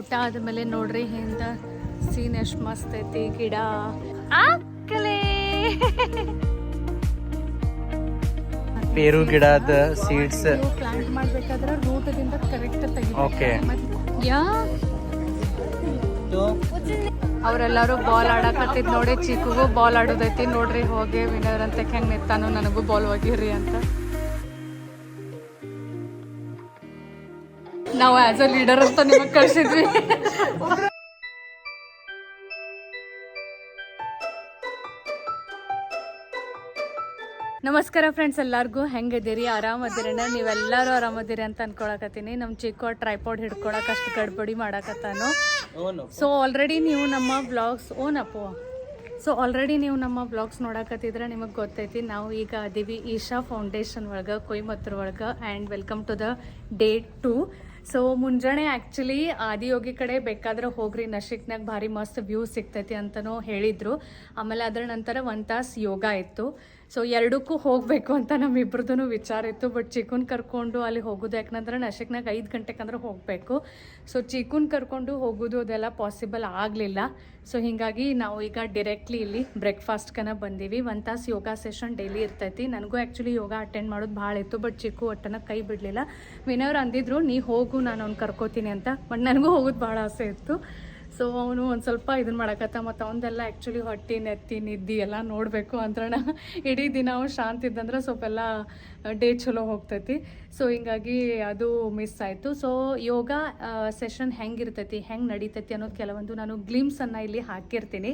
ಊಟ ಆದ್ಮೇಲೆ ನೋಡ್ರಿ ಹಿಂದ ಸೀನ್ ಎಷ್ಟು ಮಸ್ತ್ ಐತಿ ಗಿಡ. ಆಕಲೇ. ಪೇರು ಗಿಡದ ಸೀಡ್ಸ್ ಪ್ಲಾಂಟ್ ಮಾಡ್ಬೇಕಾದ್ರೆ ರೂಟದಿಂದ ಕರೆಕ್ಟ್. ತೆಗಿಬೇಕು. ಯಾ? ಅವರೆಲ್ಲರೂ ಬಾಲ್ ಆಡಕತ್ತಿದ್ ನೋಡಿ ಚಿಕ್ಕಗೂ ಬಾಲ್ ಆಡೋದೈತಿ. ನೋಡ್ರಿ ಹೋಗಿ ವಿನರ್ ಅಂತ ಹೆಂಗ್ ನಿಂತಾನು ನನಗೂ ಬಾಲ್ ಹೋಗಿರಿ ಅಂತ. ನಾವು ಆಸ್ ಅ ಲೀಡರ್ ಅಂತ ನಿಮಗೆ ಕಳ್ಸಿದ್ವಿ. ನಮಸ್ಕಾರ ಫ್ರೆಂಡ್ಸ್ ಎಲ್ಲರಿಗೂ ಹೆಂಗಿದ್ದೀರಿ? ಆರಾಮದಿರಣ್ಣ ನೀವೆಲ್ಲರೂ ಆರಾಮದಿರಿ ಅಂತ ಅನ್ಕೊಳಕತ್ತೀನಿ. ನಮ್ಮ ಚಿಕ್ಕ ಟ್ರೈಪಾಡ್ ಹಿಡ್ಕೊಳಕ್ ಅಷ್ಟು ಗಡ್ಬಡಿ ಮಾಡಕತ್ತಾನು. ಸೊ ಆಲ್ರೆಡಿ ನೀವು ನಮ್ಮ ಬ್ಲಾಗ್ಸ್ ಓನ್ ಅಪ್ಪು ಸೊ ಆಲ್ರೆಡಿ ನೀವು ನಮ್ಮ ಬ್ಲಾಗ್ಸ್ ನೋಡಕತ್ತಿದ್ರೆ ನಿಮಗೆ ಗೊತ್ತೈತಿ ನಾವು ಈಗ ಅದೀವಿ ಈಶಾ ಫೌಂಡೇಶನ್ ಒಳಗೆ ಕೊಯ್ಮತ್ತೂರ್ ಒಳಗೆ and welcome to the day two so ಮುಂಜಾನೆ ಆ್ಯಕ್ಚುಲಿ ಆದಿಯೋಗಿ ಕಡೆ ಬೇಕಾದ್ರೆ ಹೋಗ್ರಿ. ನಶಿಕ್ನಾಗ ಭಾರಿ ಮಸ್ತ್ ವ್ಯೂ ಸಿಗ್ತೈತಿ ಅಂತಲೂ ಹೇಳಿದರು. ಆಮೇಲೆ ಅದರ ನಂತರ ಒಂದು ತಾಸು ಯೋಗ ಇತ್ತು. ಸೊ ಎರಡಕ್ಕೂ ಹೋಗಬೇಕು ಅಂತ ನಮ್ಮಿಬ್ರದ್ದು ವಿಚಾರ ಇತ್ತು. ಬಟ್ ಚಿಕನ್ ಕರ್ಕೊಂಡು ಅಲ್ಲಿ ಹೋಗೋದು ಯಾಕಂದ್ರೆ ನಶಕ್ನಾಗ ಐದು ಗಂಟೆಗಂದ್ರೆ ಹೋಗಬೇಕು. ಸೊ ಚಿಕನ್ ಕರ್ಕೊಂಡು ಹೋಗೋದು ಅದೆಲ್ಲ ಪಾಸಿಬಲ್ ಆಗಲಿಲ್ಲ. ಸೊ ಹೀಗಾಗಿ ನಾವು ಈಗ ಡೈರೆಕ್ಟ್ಲಿ ಇಲ್ಲಿ ಬ್ರೇಕ್ಫಾಸ್ಟ್ಗನ ಬಂದೀವಿ. ಒಂದು ತಾಸು ಯೋಗ ಸೆಷನ್ ಡೈಲಿ ಇರ್ತೈತಿ. ನನಗೂ ಆ್ಯಕ್ಚುಲಿ ಯೋಗ ಅಟೆಂಡ್ ಮಾಡೋದು ಭಾಳ ಇತ್ತು. ಬಟ್ ಚಿಕ್ಕು ಒಟ್ಟನ ಕೈ ಬಿಡಲಿಲ್ಲ. ವಿನಯವ್ರು ಅಂದಿದ್ರು, ನೀ ಹೋಗು, ನಾನು ಅವ್ನು ಕರ್ಕೋತೀನಿ ಅಂತ. ಬಟ್ ನನಗೂ ಹೋಗೋದು ಭಾಳ ಆಸೆ ಇತ್ತು. ಸೊ ಅವನು ಒಂದು ಸ್ವಲ್ಪ ಇದನ್ನ ಮಾಡಕತ್ತ, ಮತ್ತು ಅವನದೆಲ್ಲ ಆ್ಯಕ್ಚುಲಿ ಹೊಟ್ಟೆ, ನೆತ್ತಿ, ನಿದ್ದಿ ಎಲ್ಲ ನೋಡಬೇಕು ಅಂದ್ರಣ ಇಡೀ ದಿನ ಅವ್ನು ಶಾಂತ ಇದ್ದಂದ್ರೆ ಸ್ವಲ್ಪ ಎಲ್ಲ ಡೇ ಚಲೋ ಹೋಗ್ತೈತಿ. ಸೊ ಹಿಂಗಾಗಿ ಅದು ಮಿಸ್ ಆಯಿತು. ಸೊ ಯೋಗ ಸೆಷನ್ ಹೆಂಗಿರ್ತೈತಿ ಹೆಂಗೆ ನಡೀತೈತಿ ಅನ್ನೋದು ಕೆಲವೊಂದು ನಾನು ಗ್ಲಿಮ್ಸನ್ನು ಇಲ್ಲಿ ಹಾಕಿರ್ತೀನಿ.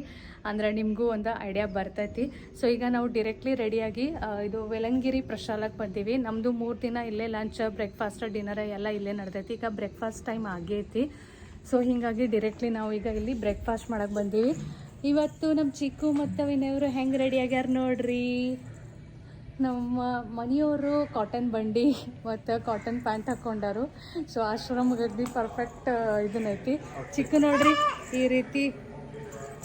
ಅಂದರೆ ನಿಮಗೂ ಒಂದು ಐಡಿಯಾ ಬರ್ತೈತಿ. ಸೊ ಈಗ ನಾವು ಡೈರೆಕ್ಟ್ಲಿ ರೆಡಿಯಾಗಿ ಇದು ವೆಲಂಗಿರಿ ಪ್ರಶಾಲಕ್ಕೆ ಬಂದೀವಿ. ನಮ್ಮದು ಮೂರು ದಿನ ಇಲ್ಲೇ ಲಂಚ್ ಬ್ರೇಕ್ಫಾಸ್ಟ್ ಡಿನ್ನರ್ ಎಲ್ಲ ಇಲ್ಲೇ ನಡೆದೈತಿ. ಈಗ ಬ್ರೇಕ್ಫಾಸ್ಟ್ ಟೈಮ್ ಆಗೈತಿ. ಸೊ ಹೀಗಾಗಿ ಡೈರೆಕ್ಟ್ಲಿ ನಾವು ಈಗ ಇಲ್ಲಿ ಬ್ರೇಕ್ಫಾಸ್ಟ್ ಮಾಡಕ್ಕೆ ಬಂದೀವಿ. ಇವತ್ತು ನಮ್ಮ ಚಿಕ್ಕು ಮತ್ತು ವಿನಯವರು ಹೆಂಗೆ ರೆಡಿ ಆಗ್ಯಾರ ನೋಡ್ರಿ. ನಮ್ಮ ಮನೆಯವರು ಕಾಟನ್ ಬಂಡಿ ಮತ್ತು ಕಾಟನ್ ಪ್ಯಾಂಟ್ ಹಾಕ್ಕೊಂಡಾರು ಸೊ ಆಶ್ರಮಗದ್ದಿ ಪರ್ಫೆಕ್ಟ್ ಇದನ್ನೈತಿ ಚಿಕ್ಕು ನೋಡ್ರಿ, ಈ ರೀತಿ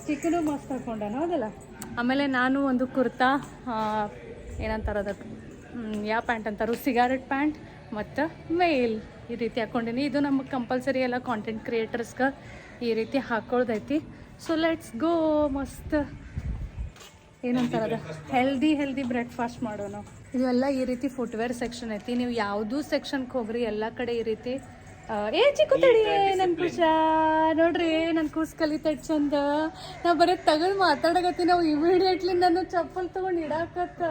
ಚಿಕ್ಕನು ಮಸ್ತ್ ಹಾಕ್ಕೊಂಡಾನ ಹೌದಲ್ಲ? ಆಮೇಲೆ ನಾನು ಒಂದು ಕುರ್ತಾ ಏನಂತಾರೆ ಅದಕ್ಕೆ ಯಾವ ಪ್ಯಾಂಟ್ ಅಂತಾರು? ಸಿಗಾರೆಟ್ ಪ್ಯಾಂಟ್ ಮತ್ತು ಮೇಲ್ ಈ ರೀತಿ ಹಾಕ್ಕೊಂಡಿನಿ ಇದು ನಮಗೆ ಕಂಪಲ್ಸರಿ ಎಲ್ಲ ಕಾಂಟೆಂಟ್ ಕ್ರಿಯೇಟರ್ಸ್ಗೆ ಈ ರೀತಿ ಹಾಕ್ಕೊಳ್ದೈತಿ ಸೊ ಲೆಟ್ಸ್ ಗೋ ಮಸ್ತ್. ಏನಂತಾರ ಅದ ಹೆಲ್ದಿ ಹೆಲ್ದಿ ಬ್ರೇಕ್ಫಾಸ್ಟ್ ಮಾಡೋಣ. ಇವೆಲ್ಲ ಈ ರೀತಿ ಫುಟ್ವೇರ್ ಸೆಕ್ಷನ್ ಐತಿ. ನೀವು ಯಾವುದೂ ಸೆಕ್ಷನ್ಗೆ ಹೋಗ್ರಿ ಎಲ್ಲ ಕಡೆ ಈ ರೀತಿ ಏ ಚಿಕ್ಕು ತಡಿ ನನ್ ಕುಶ. ನೋಡ್ರಿ ನನ್ ಕೂಸ್ ಕಲಿತ ಚಂದ ನಾ ಬರೀ ತಗೊಂಡ್ ಮಾತಾಡಕತ್ತಿ ನಾವು ಇಮಿಡಿಯೇಟ್ಲಿ ನಾನು ಚಪ್ಪಲ್ ತಗೊಂಡ್ ಇಡಾಕತ್ತ.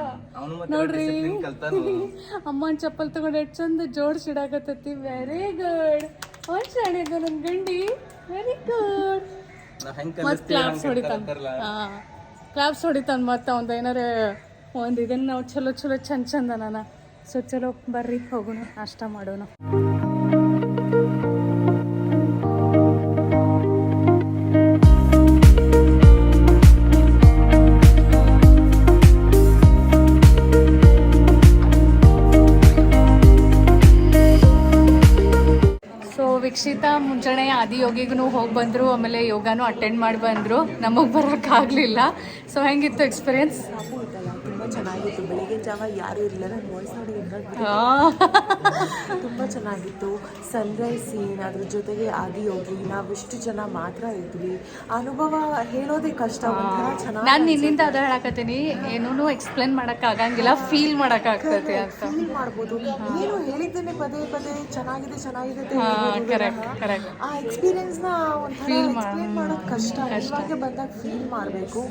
ನೋಡ್ರಿ. ಅಮ್ಮನ್ ಚಪ್ಪಲ್ ತಗೊಂಡ್ ಎಷ್ಟ್ ಚಂದ ಜೋಡ್ಸ್ ಇಡಾಕತ್ತತಿ. ವೆರಿ ಗುಡ್ ಒಂದ್ ಶಾಣೆದು ನನ್ ಗಂಡಿ. ವೆರಿ ಗುಡ್ ಮತ್ ಕ್ಲಾಪ್ಸ್ ಹೊಡಿತಾನ. ಹಾ ಕ್ಲಾಪ್ಸ್ ಹೊಡಿತಾನ ಮತ್ತ ಒಂದ್ ಏನಾರ ಒಂದ್ ಇದನ್ನ ನಾವು ಚಲೋ ಚಲೋ ಚಂದ ಚಂದ ನಾನ. ಸೊ ಚಲೋ ಬರ್ರಿ ಹೋಗೋಣ ನಾಷ್ಟ ಮಾಡೋಣ. ವೀಕ್ಷಿತಾ ಆದಿ ಆದಿಯೋಗಿಗೂ ಹೋಗಿ ಬಂದರು, ಆಮೇಲೆ ಯೋಗಾನು ಅಟೆಂಡ್ ಮಾಡಿ ಬಂದರು. ನಮಗೆ ಬರೋಕ್ಕಾಗಲಿಲ್ಲ ಸೊ ಹೆಂಗಿತ್ತು ಎಕ್ಸ್ಪೀರಿಯನ್ಸ್ ಚೆನ್ನಾಗಿತ್ತು. ಬೆಳಿಗ್ಗೆ ಜಾವ ಯಾರು ಇರಲಿಲ್ಲ. ನನ್ನ ವಾಯ್ಸ್ ನೋಡಿ ತುಂಬ ಚೆನ್ನಾಗಿತ್ತು. ಸನ್ರೈಸ್ ಸೀನ್ ಅದ್ರ ಜೊತೆಗೆ ಆಗಿ ಹೋಗಿ ನಾವೆಷ್ಟು ಜನ ಮಾತ್ರ ಇದ್ವಿ. ಅನುಭವ ಹೇಳೋದೇ ಕಷ್ಟ. ಚೆನ್ನಾಗಿ ನಾನು ನಿನ್ನಿಂದ ಅದ ಹೇಳಕತ್ತೀನಿ. ಏನೂ ಎಕ್ಸ್ಪ್ಲೇನ್ ಮಾಡೋಕ್ಕಾಗಂಗಿಲ್ಲ ಫೀಲ್ ಮಾಡೋಕ್ಕಾಗ್ತೈತಿ ಅಂತ. ಫೀಲ್ ಮಾಡ್ಬೋದು. ಏನು ಹೇಳಿದ್ದೇನೆ ಪದೇ ಪದೇ ಚೆನ್ನಾಗಿದೆ ಚೆನ್ನಾಗಿದೆ ಆ ಎಕ್ಸ್ಪೀರಿಯನ್ಸ್ನ ಒಂಥರ ಫೀಲ್ ಮಾಡೋದು ಕಷ್ಟ. ಇವಾಗ ಬಂದಾಗ ಫೀಲ್ ಮಾಡಬೇಕು.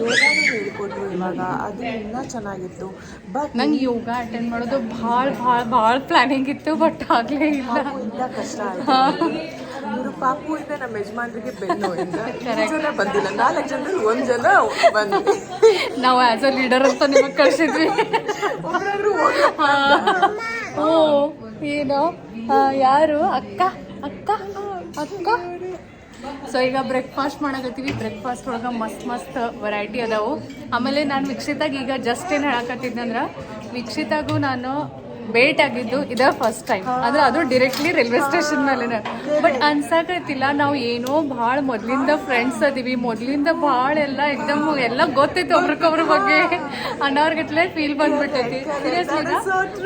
ಯೋಗಾನು ಹೇಳ್ಕೊಟ್ರು ಇವಾಗ. ಅದರಿಂದ ಇನ್ನೂ ಚೆನ್ನಾಗಿತ್ತು. ಬಟ್ ನಂಗೆ ಯೋಗ ಅಟೆಂಡ್ ಮಾಡೋದು ಭಾಳ ಭಾಳ ಭಾಳ ಪ್ಲಾನಿಂಗ್ ಇತ್ತು ಬಟ್ ಆಗಲೇ ಇಲ್ಲ. ಇಲ್ಲ ಕಷ್ಟ ಆಯ್ತು. ಇವರು ಪಾಪು ಇಂದ ನಮ್ಮ ಯಜಮಾನ್ರಿಗೆ ಬೆನ್ನು ಜನ ಬಂದಿಲ್ಲ. ನಾಲ್ಕು ಜನ ಒಂದು ಜನ ಬಂದ್ವಿ. ನಾವು ಆ್ಯಸ್ ಅ ಲೀಡರ್ ಅಂತ ನಿಮಗೆ ಕಳ್ಸಿದ್ವಿ. ಹೋಗಪ್ಪ ಓ ಏನೋ? ಯಾರು? ಅಕ್ಕ? ಅಕ್ಕ? ಅಕ್ಕ? ಸೊ ಈಗ ಬ್ರೇಕ್ಫಾಸ್ಟ್ ಮಾಡಕತ್ತೀವಿ. ಬ್ರೇಕ್ಫಾಸ್ಟ್ ಒಳಗೆ ಮಸ್ತ್ ಮಸ್ತ್ ವೆರೈಟಿ ಅದಾವು. ಆಮೇಲೆ ನಾನು ವೀಕ್ಷಿತಾಗ ಈಗ ಜಸ್ಟ್ ಏನು ಹೇಳಕತ್ತಿದ್ದಂದ್ರೆ ವೀಕ್ಷಿತಾಗೂ ನಾನು ಭೇಟ್ ಆಗಿದ್ದು ಇದ ಫಸ್ಟ್ ಟೈಮ್ ಅಂದ್ರೆ ಅದು ಡೈರೆಕ್ಟ್ಲಿ ರೈಲ್ವೆ ಸ್ಟೇಷನ್ ಮೇಲೆ ಬಟ್ ಅನ್ಸಾಕತ್ತಿಲ್ಲ ನಾವು ಏನೋ ಭಾಳ ಮೊದ್ಲಿಂದ ಫ್ರೆಂಡ್ಸ್ ಅದೀವಿ ಮೊದ್ಲಿಂದ ಭಾಳ ಎಲ್ಲ ಎಕ್ದಮ್ ಎಲ್ಲ ಗೊತ್ತೈತೆ ಒಬ್ರಿಗೊಬ್ರ ಬಗ್ಗೆ. ಅನ್ನೋರ್ಗಟ್ಲೆ ಫೀಲ್ ಬಂದ್ಬಿಟ್ಟೈತಿ.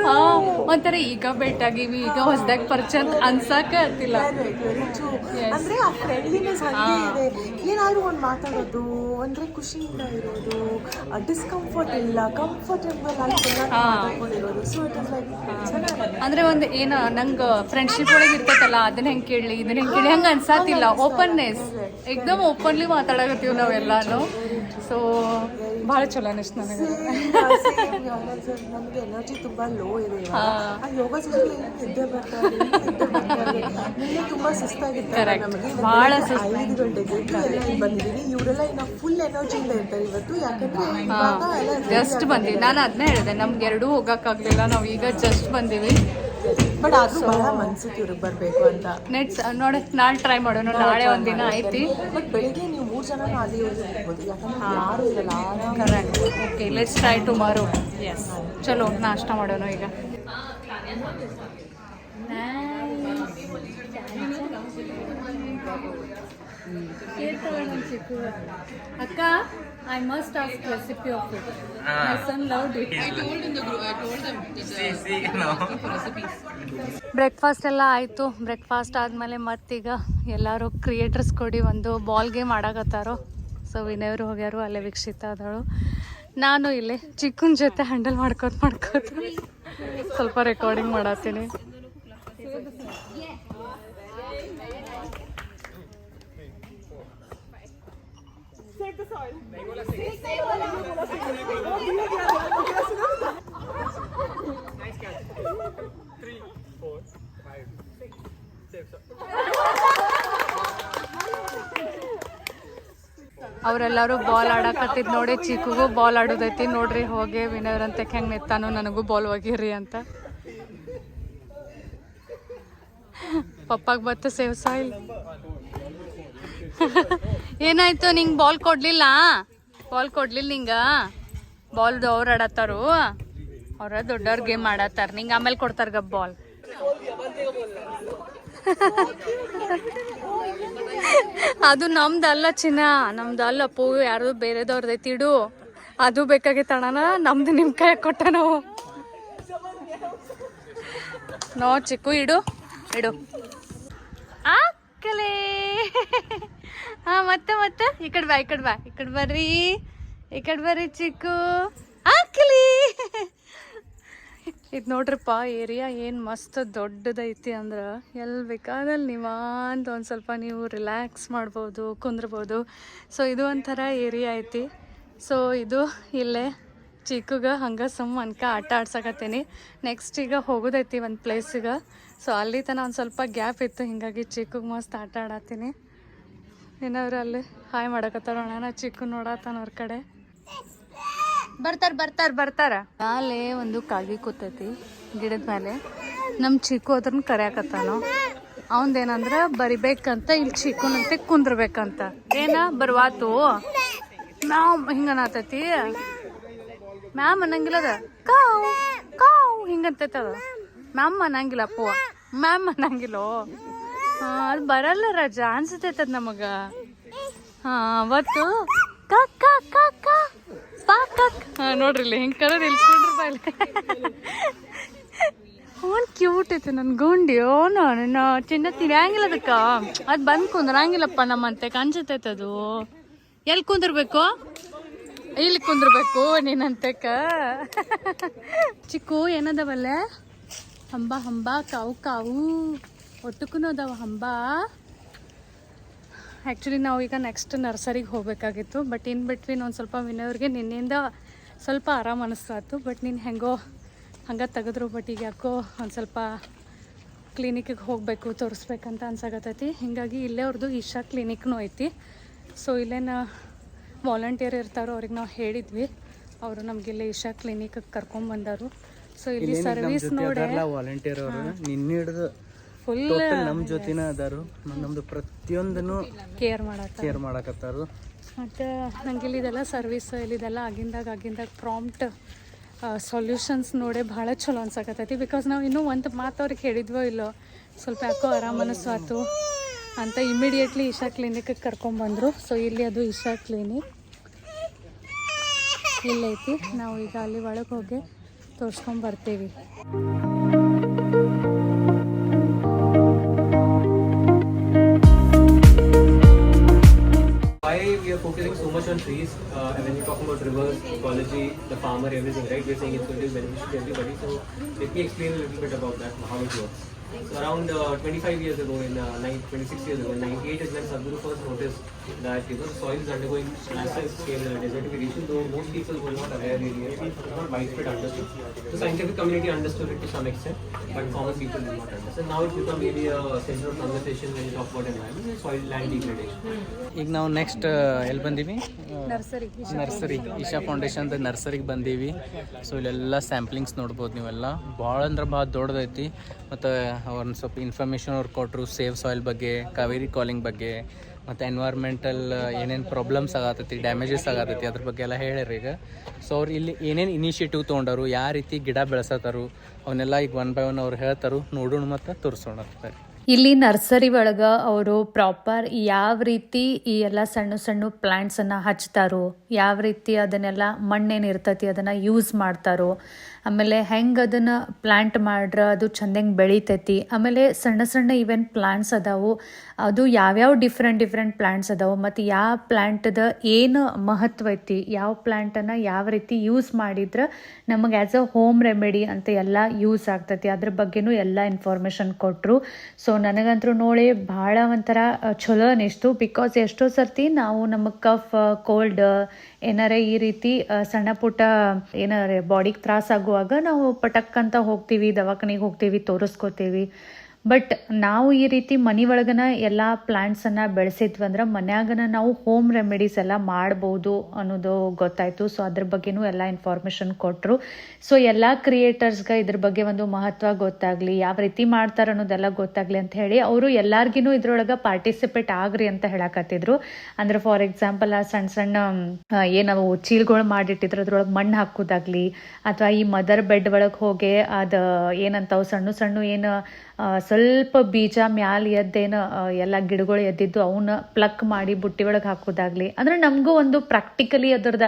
ಹಾ ಒಂಥರ ಈಗ ಭೇಟ್ ಆಗಿವಿ ಈಗ ಹೊಸದಾಗಿ ಪರಿಚಯ ಅನ್ಸಾಕತ್ತಿಲ್ಲ ಅಂದ್ರೆ ಆ ಫ್ರೆಂಡ್ಲಿನೆಸ್ ಹಂಗೆ ಇದೆ. ಏನಾದ್ರು ಒಂದು ಮಾತಾಡೋದು ಅಂದ್ರೆ ಖುಷಿಯಿಂದ ಇರೋದು ಡಿಸ್ಕಂಫರ್ಟ್ ಇಲ್ಲ ಕಂಫರ್ಟೇಬಲ್ ಆಗಿ ಮಾತಾಡ್ಕೊಂಡಿರೋದು ಸೊ ಇಟ್ ಇಸ್ ಲೈಕ್ ಅಂದ್ರೆ ಒಂದು ಏನ ನಂಗ ಫ್ರೆಂಡ್ಶಿಪ್ ಒಳಗೆ ಇರ್ತೈತಲ್ಲ ಅದನ್ನ ಹೆಂಗ್ ಕೇಳಲಿ ಇದನ್ನ ಹೆಂಗ್ ಕೇಳಿ ಹಂಗ ಅನ್ಸಾತಿಲ್ಲ. ಓಪನ್ನೆಸ್ ಎಕ್ದಮ್ ಓಪನ್ಲಿ ಮಾತಾಡಕತ್ತೀವಿ ನಾವೆಲ್ಲಾನು. ಸೊ ಭಾಳ ಚಲೋ ಅನಿಸ್ತು ನನಗೆ. ನಮ್ಗೆ ಎನರ್ಜಿ ತುಂಬಾ ಲೋ ಇದೆ ಯೋಗ ನಿದ್ದೆ ತುಂಬಾ ಸುಸ್ತಾಗಿತ್ತು. ನಮಗೆ ಭಾಳ ಐದು ಗಂಟೆಗೆ ಎದ್ದು ಬಂದಿದ್ದೀವಿ ಇವರೆಲ್ಲ ಫುಲ್ ಫುಲ್ ಎನರ್ಜಿಯಿಂದ ಇರ್ತಾರೆ ಇವತ್ತು. ಯಾಕಂದ್ರೆ ಜಸ್ಟ್ ಬಂದಿವಿ ನಾನು ಅದನ್ನೇ ಹೇಳಿದೆ ನಮ್ಗೆ ಎರಡೂ ಹೋಗಕ್ಕಾಗ್ಲಿಲ್ಲ. ನಾವು ಈಗ ಜಸ್ಟ್ ಬಂದೀವಿ. ಬಟ್ ಅದು ಬಹಳ ಮನ್ಸಿಗೆ ಇವ್ರಿಗೆ ಬರಬೇಕು ಅಂತ. ನೆಕ್ಸ್ಟ್ ನೋಡಿ ನಾಳೆ ಟ್ರೈ ಮಾಡೋಣ. ನಾಳೆ ಒಂದಿನ ಐತಿ ಬಟ್ ಬೆಳಿಗ್ಗೆ ನೀವು ಮೂರ್ ಜನ ಅಲ್ಲಿ ಹೋಗಿ ಹೋಗ್ಬೋದು ಯಾಕಂದ್ರೆ ಯಾರು ಇರಲ್ಲ ಆರಾಮ್ correct okay let's try tomorrow yes ಚಲೋ ನಾಷ್ಟ ಮಾಡೋಣ ಈಗ ಅಕ್ಕ I must ask recipe of it my son love it breakfast ಎಲ್ಲ ಆಯಿತು. ಬ್ರೇಕ್ಫಾಸ್ಟ್ ಆದಮೇಲೆ ಮತ್ತೀಗ ಎಲ್ಲರೂ ಕ್ರಿಯೇಟರ್ಸ್ ಕೊಡಿ ಒಂದು ಬಾಲ್ ಗೇಮ್ ಆಡಾಕತ್ತಾರೋ. ಸೊ ವಿನಯವರು ಹೋಗ್ಯಾರು ಅಲ್ಲೇ ವೀಕ್ಷಿತ ಆದಳು. ನಾನು ಇಲ್ಲೇ ಚಿಕ್ಕನ ಜೊತೆ ಹ್ಯಾಂಡಲ್ ಮಾಡ್ಕೋತ ಮಾಡ್ಕೋತ ಸ್ವಲ್ಪ ರೆಕಾರ್ಡಿಂಗ್ ಮಾಡತ್ತೀನಿ ಅವರೆಲ್ಲರೂ ಬಾಲ್ ಆಡಕತ್ತಿದ್ ನೋಡಿ ಚಿಕ್ಕಗೂ ಬಾಲ್ ಆಡೋದೈತಿ. ನೋಡ್ರಿ, ಹೋಗಿ ವಿನಯವ್ರಂತೆ ಹೆಂಗ್ ನಿತ್ತಾನು ನನಗೂ ಬಾಲ್ ಹೋಗಿರಿ ಅಂತ. ಪಪ್ಪಾಗ ಬತ್ತ ಸೇವ್ ಸಾಯಿಲ್ ಏನಾಯ್ತು, ನಿಂಗ್ ಬಾಲ್ ಕೊಡ್ಲಿಲ್ಲ? ಬಾಲ್ ಕೊಡ್ಲಿಲ್ಲ ನಿಂಗ? ಬಾಲ್ ಅವ್ರು ಆಡತ್ತಾರು? ಅವ್ರ ದೊಡ್ಡವ್ರ ಗೇಮ್ ಆಡತ್ತಾರ. ನಿಂಗ ಆಮೇಲೆ ಕೊಡ್ತಾರ ಗ ಬಾಲ್ ಅದು ನಮ್ದಲ್ಲ ಚಿನ್ನ. ನಮ್ದು ಅಲ್ಲ ಪೂ ಯಾರು ಬೇರೆದವ್ರದೈತಿ ಇಡು. ಅದು ಬೇಕಾಗಿತ್ತು ಅಣ್ಣನ ನಮ್ದು ನಿಮ್ ಕೈ ಕೊಟ್ಟ ನಾವು. ನೋ, ಚಿಕ್ಕು, ಇಡು. ಇಡು. ಆಕಲೇ ಹಾ, ಮತ್ತೆ ಮತ್ತೆ. ಈ ಕಡೆ ಬಾ, ಈ ಕಡೆ ಬಾ. ಈ ಕಡೆ ಬರ್ರಿ. ಈ ಕಡೆ ಬರ್ರಿ ಚಿಕ್ಕು. ಹಾಕಲಿ ಇದು ನೋಡ್ರಪ್ಪ, ಏರಿಯಾ ಏನು ಮಸ್ತ್ ದೊಡ್ಡದೈತಿ ಅಂದ್ರೆ ಎಲ್ಲಿ ಬೇಕಾದಲ್ಲಿ ನಿವಾಂತ ಒಂದು ಸ್ವಲ್ಪ ನೀವು ರಿಲ್ಯಾಕ್ಸ್ ಮಾಡ್ಬೋದು, ಕುಂದ್ರಬೋದು. ಸೊ ಇದು ಒಂಥರ ಏರಿಯಾ ಐತಿ. ಸೊ ಇದು ಇಲ್ಲೇ ಚಿಕ್ಕಗ ಹಂಗೆ ಸುಮ್ಮ ಅನ್ಕ ಆಟ ಆಡ್ಸಕತ್ತೀನಿ. ನೆಕ್ಸ್ಟ್ ಈಗ ಹೋಗೋದೈತಿ ಒಂದು ಪ್ಲೇಸಿಗೆ ಸೊ ಅಲ್ಲಿ ತನಕ ಒಂದು ಸ್ವಲ್ಪ ಗ್ಯಾಪ್ ಇತ್ತು. ಹಿಂಗಾಗಿ ಚಿಕ್ಕಗೆ ಮಸ್ತ್ ಆಟ ಆಡತ್ತೀನಿ. ಏನಾದ್ರು ಅಲ್ಲಿ? ಹಾಯ್ ಮಾಡಕತ್ತಾರ ಅಣ್ಣ. ಚಿಕ್ಕ ನೋಡತ್ತಾನ ಅವ್ರ ಕಡೆ. ಬರ್ತಾರ ಬರ್ತಾರ ಬರ್ತಾರ? ಮ್ಯಾಲೆ ಒಂದು ಕಾಗಿ ಕೂತೈತಿ ಗಿಡದ ಮೇಲೆ ನಮ್ಮ ಚಿಕ್ಕು ಅದ್ರನ್ನ ಕರ್ಯಾಕತ್ತಾನು. ಅವಂದೇನಂದ್ರ, ಬರಿಬೇಕಂತ ಇಲ್ಲಿ ಚಿಕ್ಕನಂತೆ ಕುಂದ್ರಬೇಕಂತ. ಏನ ಬರ್ವಾತು ಮ್ಯಾಮ್ ಹಿಂಗನತೈತಿ ಮ್ಯಾಮ್ ಅನ್ನಂಗಿಲ್ಲದ ಕಾವ್ ಕಾವ್ ಹಿಂಗಂತೈತದ ಮ್ಯಾಮ್ ಅನ್ನಂಗಿಲ್ಲ ಅಪ್ಪ ಮ್ಯಾಮ್ ಅನ್ನಂಗಿಲ್ಲೋ. ಹಾ, ಅದು ಬರಲ್ಲ ರಜ, ಅನ್ಸತೈತದ ನಮಗ. ಹಾ, ಅವತ್ತು ಕ ಕಕ್ ಕಕ್ ಕಕ್ ಹಾ, ನೋಡ್ರಿ ಇಲ್ಲಿ ಹಿಂಗೆ ಕರೋದು ಇಲ್ಕೊಂಡ್ರಿ ಬಾಯ್ಲಿ ಕ್ಯೂಟ್ ಐತೆ ನನ್ನ ಗುಂಡಿ. ನನ್ನ ಚಿನ್ನ ತಿನ್ನಂಗಿಲ್ಲ ಅದಕ್ಕ. ಅದು ಬಂದು ಕುಂದ್ರಂಗಿಲ್ಲಪ್ಪ ನಮ್ಮಂತೆ, ಕಾಣಿಸತೈತೆ ಅದು. ಎಲ್ಲಿ ಕುಂದಿರ್ಬೇಕು? ಇಲ್ಲಿ ಕುಂದಿರ್ಬೇಕು ನೀನಂತಕ್ಕ ಚಿಕ್ಕು, ಏನದವಲ್ಲ? ಹಂಬ ಹಂಬ, ಕಾವು ಕಾವು. ಒಟ್ಟಕ್ಕೂ ಅದಾವ ಹಂಬ. ಆ್ಯಕ್ಚುಲಿ ನಾವು ಈಗ ನೆಕ್ಸ್ಟ್ ನರ್ಸರಿಗೆ ಹೋಗಬೇಕಾಗಿತ್ತು ಬಟ್ ಇನ್ ಬಿಟ್ವೀನ್ ಒಂದು ಸ್ವಲ್ಪ ವಿನಯವ್ರಿಗೆ ನಿನ್ನೆಯಿಂದ ಸ್ವಲ್ಪ ಆರಾಮ್ ಅನ್ನಿಸ್ತಾಯಿತ್ತು ಬಟ್ ನೀನು ಹೆಂಗೋ ಹಂಗೆ ತೆಗೆದ್ರು ಬಟ್ ಈಗ ಯಾಕೋ ಒಂದು ಸ್ವಲ್ಪ ಕ್ಲಿನಿಕ್ಕಿಗೆ ಹೋಗಬೇಕು ತೋರಿಸ್ಬೇಕಂತ ಅನ್ಸಾಗತ್ತೈತಿ ಹೀಗಾಗಿ ಇಲ್ಲೇ ಅವ್ರದ್ದು ಈಶಾ ಕ್ಲಿನಿಕ್ನೂ ಐತಿ. ಸೊ ಇಲ್ಲೇನ ವಾಲಂಟಿಯರ್ ಇರ್ತಾರೋ ಅವ್ರಿಗೆ ನಾವು ಹೇಳಿದ್ವಿ. ಅವರು ನಮ್ಗೆ ಇಲ್ಲೇ ಈಶಾ ಕ್ಲಿನಿಕ್ಗೆ ಕರ್ಕೊಂಡ್ಬಂದರು ಸೊ ಇಲ್ಲಿ ಸರ್ವಿಸ್ ನೋಡಿ ವಾಲಂಟಿಯರ್ ನಿನ್ನೆ ಹಿಡಿದು ಫುಲ್ ನಮ್ಮ ಜೊತೆನ ಅದಾರು. ನಮ್ದು ಪ್ರತಿಯೊಂದನ್ನು ಕೇರ್ ಮಾಡತ್ತ ಕೇರ್ ಮಾಡಕತ್ತಾರು. ಮತ್ತು ನಂಗೆ ಇಲ್ಲಿದೆಲ್ಲ ಸರ್ವಿಸ್ ಇಲ್ಲಿದೆಲ್ಲ ಆಗಿಂದಾಗ ಆಗಿಂದಾಗ ಪ್ರಾಂಪ್ಟ್ ಸೊಲ್ಯೂಷನ್ಸ್ ನೋಡಿ ಭಾಳ ಚಲೋ ಅನ್ಸಕತ್ತೈತಿ. ಬಿಕಾಸ್ ನಾವು ಇನ್ನೂ ಒಂದು ಮಾತು ಅವ್ರಿಗೆ ಹೇಳಿದ್ವೋ ಇಲ್ಲೋ ಸ್ವಲ್ಪ ಯಾಕೋ ಆರಾಮ ಆಯ್ತು ಅಂತ ಇಮಿಡಿಯೇಟ್ಲಿ ಇಶಾ ಕ್ಲಿನಿಕ್ಗೆ ಬಂದ್ರು. ಸೊ ಇಲ್ಲಿ ಅದು ಇಶಾ ಕ್ಲಿನಿಕ್ ಇಲ್ಲೈತಿ. ನಾವು ಈಗ ಅಲ್ಲಿ ಒಳಗೆ ಹೋಗಿ ತೋರಿಸ್ಕೊಂಡ್ why we are focusing so much on trees uh, and when we're talking about rivers, ecology, the farmer, everything, right? We're saying it's going to be beneficial to everybody. So let me explain a little bit about that, how it works. So around uh, 25 years ago, in uh, nine, 26 years ago, in 98 is when Sadhguru first noticed that you know the soil is undergoing massive scale uh, desertification. Though most people were not aware really, it was not widespread understood. The scientific community understood it to some extent, but common people did not understand. Now it's become maybe a center of conversation when you talk about environment and soil land degradation. ಈಗ ನಾವು next ಎಲ್ಲಿ ಬಂದೀವಿ nursery nursery Isha foundation ನರ್ಸರಿಗೆ ಬಂದೀವಿ so ಇಲ್ಲೆಲ್ಲ ಸ್ಯಾಂಪ್ಲಿಂಗ್ಸ್ ನೋಡ್ಬೋದು ನೀವೆಲ್ಲ ಭಾಳ ಅಂದ್ರೆ ಭಾಳ ದೊಡ್ಡದೈತಿ ಮತ್ತು ಅವ್ರನ್ನ ಸ್ವಲ್ಪ ಇನ್ಫಾರ್ಮೇಷನ್ ಅವ್ರು ಕೊಟ್ಟರು ಸೇವ್ ಸಾಯಿಲ್ ಬಗ್ಗೆ, ಕಾವೇರಿ ಕಾಲಿಂಗ್ ಬಗ್ಗೆ, ಮತ್ತು ಎನ್ವೈರ್ಮೆಂಟಲ್ ಏನೇನು ಪ್ರಾಬ್ಲಮ್ಸ್ ಆಗತ್ತೈತಿ ಡ್ಯಾಮೇಜಸ್ ಆಗತ್ತೈತಿ ಅದ್ರ ಬಗ್ಗೆ ಎಲ್ಲ ಹೇಳ್ಯಾರ ಈಗ. ಸೊ ಅವ್ರು ಇಲ್ಲಿ ಏನೇನು ಇನಿಷಿಯೇಟಿವ್ ತೊಗೊಂಡರು, ಯಾವ ರೀತಿ ಗಿಡ ಬೆಳೆಸತ್ತಾರು ಅವನ್ನೆಲ್ಲ ಈಗ ಒನ್ ಬೈ ಒನ್ ಅವ್ರು ಹೇಳ್ತಾರು, ನೋಡೋಣ ಮತ್ತು ತೋರಿಸೋಣ ಇಲ್ಲಿ ನರ್ಸರಿ ಒಳಗೆ ಅವರು ಪ್ರಾಪರ್ ಯಾವ ರೀತಿ ಈ ಎಲ್ಲ ಸಣ್ಣ ಸಣ್ಣ ಪ್ಲ್ಯಾಂಟ್ಸನ್ನು ಹಚ್ತಾರೋ, ಯಾವ ರೀತಿ ಅದನ್ನೆಲ್ಲ ಮಣ್ಣೇನು ಇರ್ತೈತಿ ಅದನ್ನು ಯೂಸ್ ಮಾಡ್ತಾರೋ ಆಮೇಲೆ ಹೆಂಗೆ ಅದನ್ನು ಪ್ಲ್ಯಾಂಟ್ ಮಾಡ್ರೆ, ಅದು ಚಂದಂಗೆ ಬೆಳಿತೈತಿ. ಆಮೇಲೆ ಸಣ್ಣ ಸಣ್ಣ ಇವೆನ್ ಪ್ಲ್ಯಾಂಟ್ಸ್ ಅದಾವು. ಅದು ಯಾವ್ಯಾವ ಡಿಫ್ರೆಂಟ್ ಡಿಫ್ರೆಂಟ್ ಪ್ಲ್ಯಾಂಟ್ಸ್ ಅದಾವು. ಮತ್ತು ಯಾವ ಪ್ಲ್ಯಾಂಟದ ಏನು ಮಹತ್ವ ಐತಿ, ಯಾವ ಪ್ಲ್ಯಾಂಟನ್ನು ಯಾವ ರೀತಿ ಯೂಸ್ ಮಾಡಿದ್ರೆ ನಮಗೆ ಆ್ಯಸ್ ಅ ಹೋಮ್ ರೆಮಿಡಿ ಅಂತ ಎಲ್ಲ ಯೂಸ್ ಆಗ್ತೈತಿ. ಅದ್ರ ಬಗ್ಗೆನೂ ಎಲ್ಲ ಇನ್ಫಾರ್ಮೇಷನ್ ಕೊಟ್ಟರು ಸೊ ನನಗಂತೂ ನೋಡಿ ಭಾಳ ಒಂಥರ ಚಲೋ ಅನಿಸ್ತು. ಬಿಕಾಸ್ ಎಷ್ಟೋ ಸರ್ತಿ ನಾವು ನಮಗೆ ಕಫ್ ಕೋಲ್ಡ್ ಏನಾರ ಈ ರೀತಿ ಸಣ್ಣ ಪುಟ್ಟ, ಏನಾರ ಬಾಡಿಗೆ ತ್ರಾಸ ಆಗುವಾಗ ನಾವು ಪಟಕ್ ಅಂತ ಹೋಗ್ತೀವಿ ದವಾಖಾನೆಗೆ ಹೋಗ್ತೀವಿ ತೋರಿಸ್ಕೋತೀವಿ. ಬಟ್ ನಾವು ಈ ರೀತಿ ಮನೆ ಒಳಗನ ಎಲ್ಲ ಪ್ಲಾಂಟ್ಸನ್ನು ಬೆಳೆಸಿದ್ವಿ ಅಂದ್ರೆ ಮನ್ಯಾಗನ ನಾವು ಹೋಮ್ ರೆಮಿಡೀಸ್ ಎಲ್ಲ ಮಾಡ್ಬೋದು ಅನ್ನೋದು ಗೊತ್ತಾಯಿತು. ಸೊ ಅದ್ರ ಬಗ್ಗೆನೂ ಎಲ್ಲ ಇನ್ಫಾರ್ಮೇಷನ್ ಕೊಟ್ಟರು ಸೊ ಎಲ್ಲ ಕ್ರಿಯೇಟರ್ಸ್ಗೆ ಇದ್ರ ಬಗ್ಗೆ ಒಂದು ಮಹತ್ವ ಗೊತ್ತಾಗಲಿ, ಯಾವ ರೀತಿ ಮಾಡ್ತಾರೆ ಅನ್ನೋದೆಲ್ಲ ಗೊತ್ತಾಗಲಿ ಅಂತ ಹೇಳಿ ಅವರು ಎಲ್ಲಾರ್ಗಿನೂ ಇದ್ರೊಳಗೆ ಪಾರ್ಟಿಸಿಪೇಟ್ ಆಗ್ರಿ ಅಂತ ಹೇಳಕತ್ತಿದ್ರು. ಅಂದ್ರೆ ಫಾರ್ ಎಕ್ಸಾಂಪಲ್ ಆ ಸಣ್ಣ ಸಣ್ಣ ಏನವು ಚೀಲ್ಗಳು ಮಾಡಿಟ್ಟಿದ್ರು, ಅದ್ರೊಳಗೆ ಮಣ್ಣು ಹಾಕೋದಾಗ್ಲಿ, ಅಥವಾ ಈ ಮದರ್ ಬೆಡ್ ಒಳಗೆ ಹೋಗಿ ಅದು ಏನಂತಾವು ಸಣ್ಣ ಸಣ್ಣ ಏನು ಸ್ವಲ್ಪ ಬೀಜ ಮ್ಯಾಲ ಎದ್ದೇನು ಎಲ್ಲ ಗಿಡಗಳು ಎದ್ದಿದ್ದು ಅವನ್ನ ಪ್ಲಕ್ ಮಾಡಿ ಬುಟ್ಟಿ ಒಳಗೆ ಹಾಕೋದಾಗ್ಲಿ. ಅಂದ್ರೆ ನಮಗೂ ಒಂದು ಪ್ರಾಕ್ಟಿಕಲಿ ಅದ್ರದ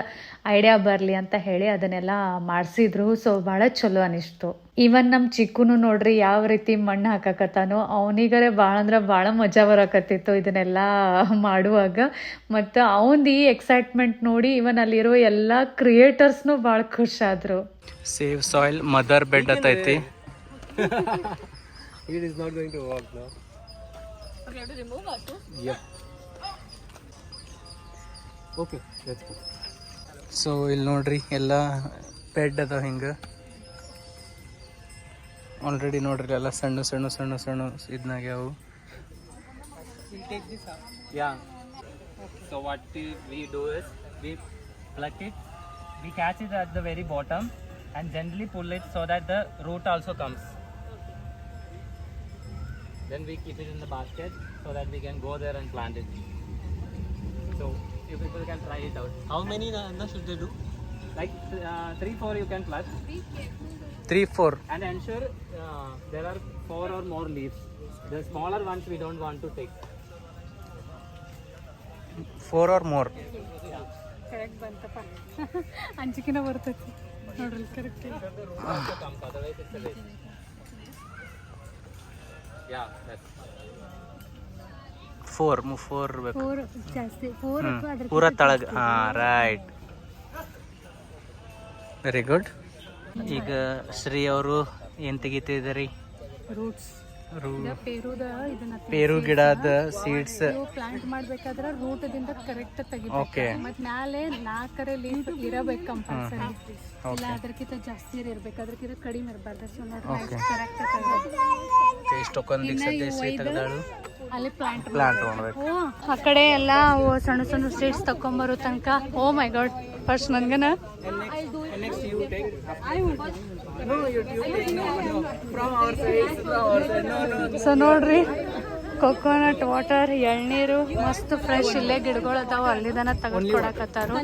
ಐಡಿಯಾ ಬರಲಿ ಅಂತ ಹೇಳಿ ಅದನ್ನೆಲ್ಲ ಮಾಡಿಸಿದ್ರು. ಸೊ ಭಾಳ ಚಲೋ ಅನಿಸ್ತು. ಇವನ್ ನಮ್ಮ ಚಿಕ್ಕನು ನೋಡ್ರಿ ಯಾವ ರೀತಿ ಮಣ್ಣು ಹಾಕಕತ್ತಾನೋ ಅವನಿಗರೆ ಭಾಳ ಅಂದ್ರೆ ಭಾಳ ಮಜಾ ಬರಕತ್ತಿತ್ತು ಇದನ್ನೆಲ್ಲ ಮಾಡುವಾಗ. ಮತ್ತು ಅವನದು ಈ ಎಕ್ಸೈಟ್ಮೆಂಟ್ ನೋಡಿ ಇವನ್ ಅಲ್ಲಿರೋ ಎಲ್ಲ ಕ್ರಿಯೇಟರ್ಸ್ನು ಭಾಳ ಖುಷಾದ್ರು ಸೇವ್ ಸಾಯಿಲ್ ಮದರ್ ಬೆಡ್ ಅಂತೈತಿ It is not going to work now. Okay, I have to remove Yeah. Okay, let's go. So ಇಲ್ಲಿ ನೋಡ್ರಿ ಎಲ್ಲ ಬೆಡ್ ಅದಾವ ಹಿಂಗೆ ಆಲ್ರೆಡಿ ನೋಡ್ರಿ ಎಲ್ಲ ಸಣ್ಣ ಸಣ್ಣ ಸಣ್ಣ ಸಣ್ಣ ಇದ್ನಾಗ್ಯಾವು Yeah. So what we- we do is we pluck it, we catch it at the very bottom and gently pull it so that the root also comes. Then we keep it in the basket so that we can go there and plant it. So you people can try it out. How many Nanda should they do? Like uh, three, four you can pluck three four and ensure uh, there are four or more leaves. The smaller ones we don't want to take. Four or more correct ಬಂತಪ್ಪ ಅಂಜಿಕಿನ ಬರ್ತೈತಿ ನೋಡ್ರಿ correct four four ಬೇಕು. Four ಜಾಸ್ತಿ four ಹ್ಮ್. ಅಥವಾ ಅದ್ರ ಪೂರ ತಳಗ. ಹಾಂ ರೈಟ್ ವೆರಿ ಗುಡ್ ಈಗ ಶ್ರೀ ಅವರು ಏನು ತೆಗಿತಿದ್ದಾರೆ? ರೂಟ್ಸ್ ಪೇರು ಗಿಡದ ಸೀಡ್ಸ್ ಪ್ಲಾಂಟ್ ಮಾಡ್ಬೇಕಾದ್ರೆ ರೂಟದಿಂದ ಕರೆಕ್ಟ್ ತೆಗಿಬೇಕು. ಮತ್ತೆ ಮತ್ ಮ್ಯಾಲೆ ನಾಲ್ಕರೆ ಲೀಫ್ ಇರಬೇಕು ಕಂಪಲ್ಸರಿ ಇಲ್ಲ ಅದಕ್ಕಿಂತ ಜಾಸ್ತಿ ಇರಬೇಕು ಅದಕ್ಕಿಂತ ಕಡಿಮೆ ಇರಬಾರ್ದು. ಸೊ ಕರೆಕ್ಟ್ ಇಷ್ಟೊಂದಿಗೆ ಸದ್ಯ ಶ್ರೀ ತೆಗ್ದಾಳು. ಅಲ್ಲಿ ಪ್ಲಾಂಟ್ ಪ್ಲಾಂಟ್ ತೊಗೊಳ್ಬೇಕು ಓ ಆ ಕಡೆ ಎಲ್ಲ ಸಣ್ಣ ಸಣ್ಣ ಸ್ಟೇಟ್ಸ್ ತಕೊಂಬರೋ ತನಕ. ಓ ಮೈ ಗಾಡ್ ಫಸ್ಟ್ ನನ್ಗನ ಸೊ ನೋಡ್ರಿ ಕೊಕೊನಟ್ ವಾಟರ್ ಎಳ್ನೀರು ಮಸ್ತ್ ಫ್ರೆಶ್ ಇಲ್ಲೇ ಗಿಡಗಳು ಅದಾವ ಅಲ್ಲಿದನ ತೆಗೆದು ಕೊಡಕತ್ತಾರು.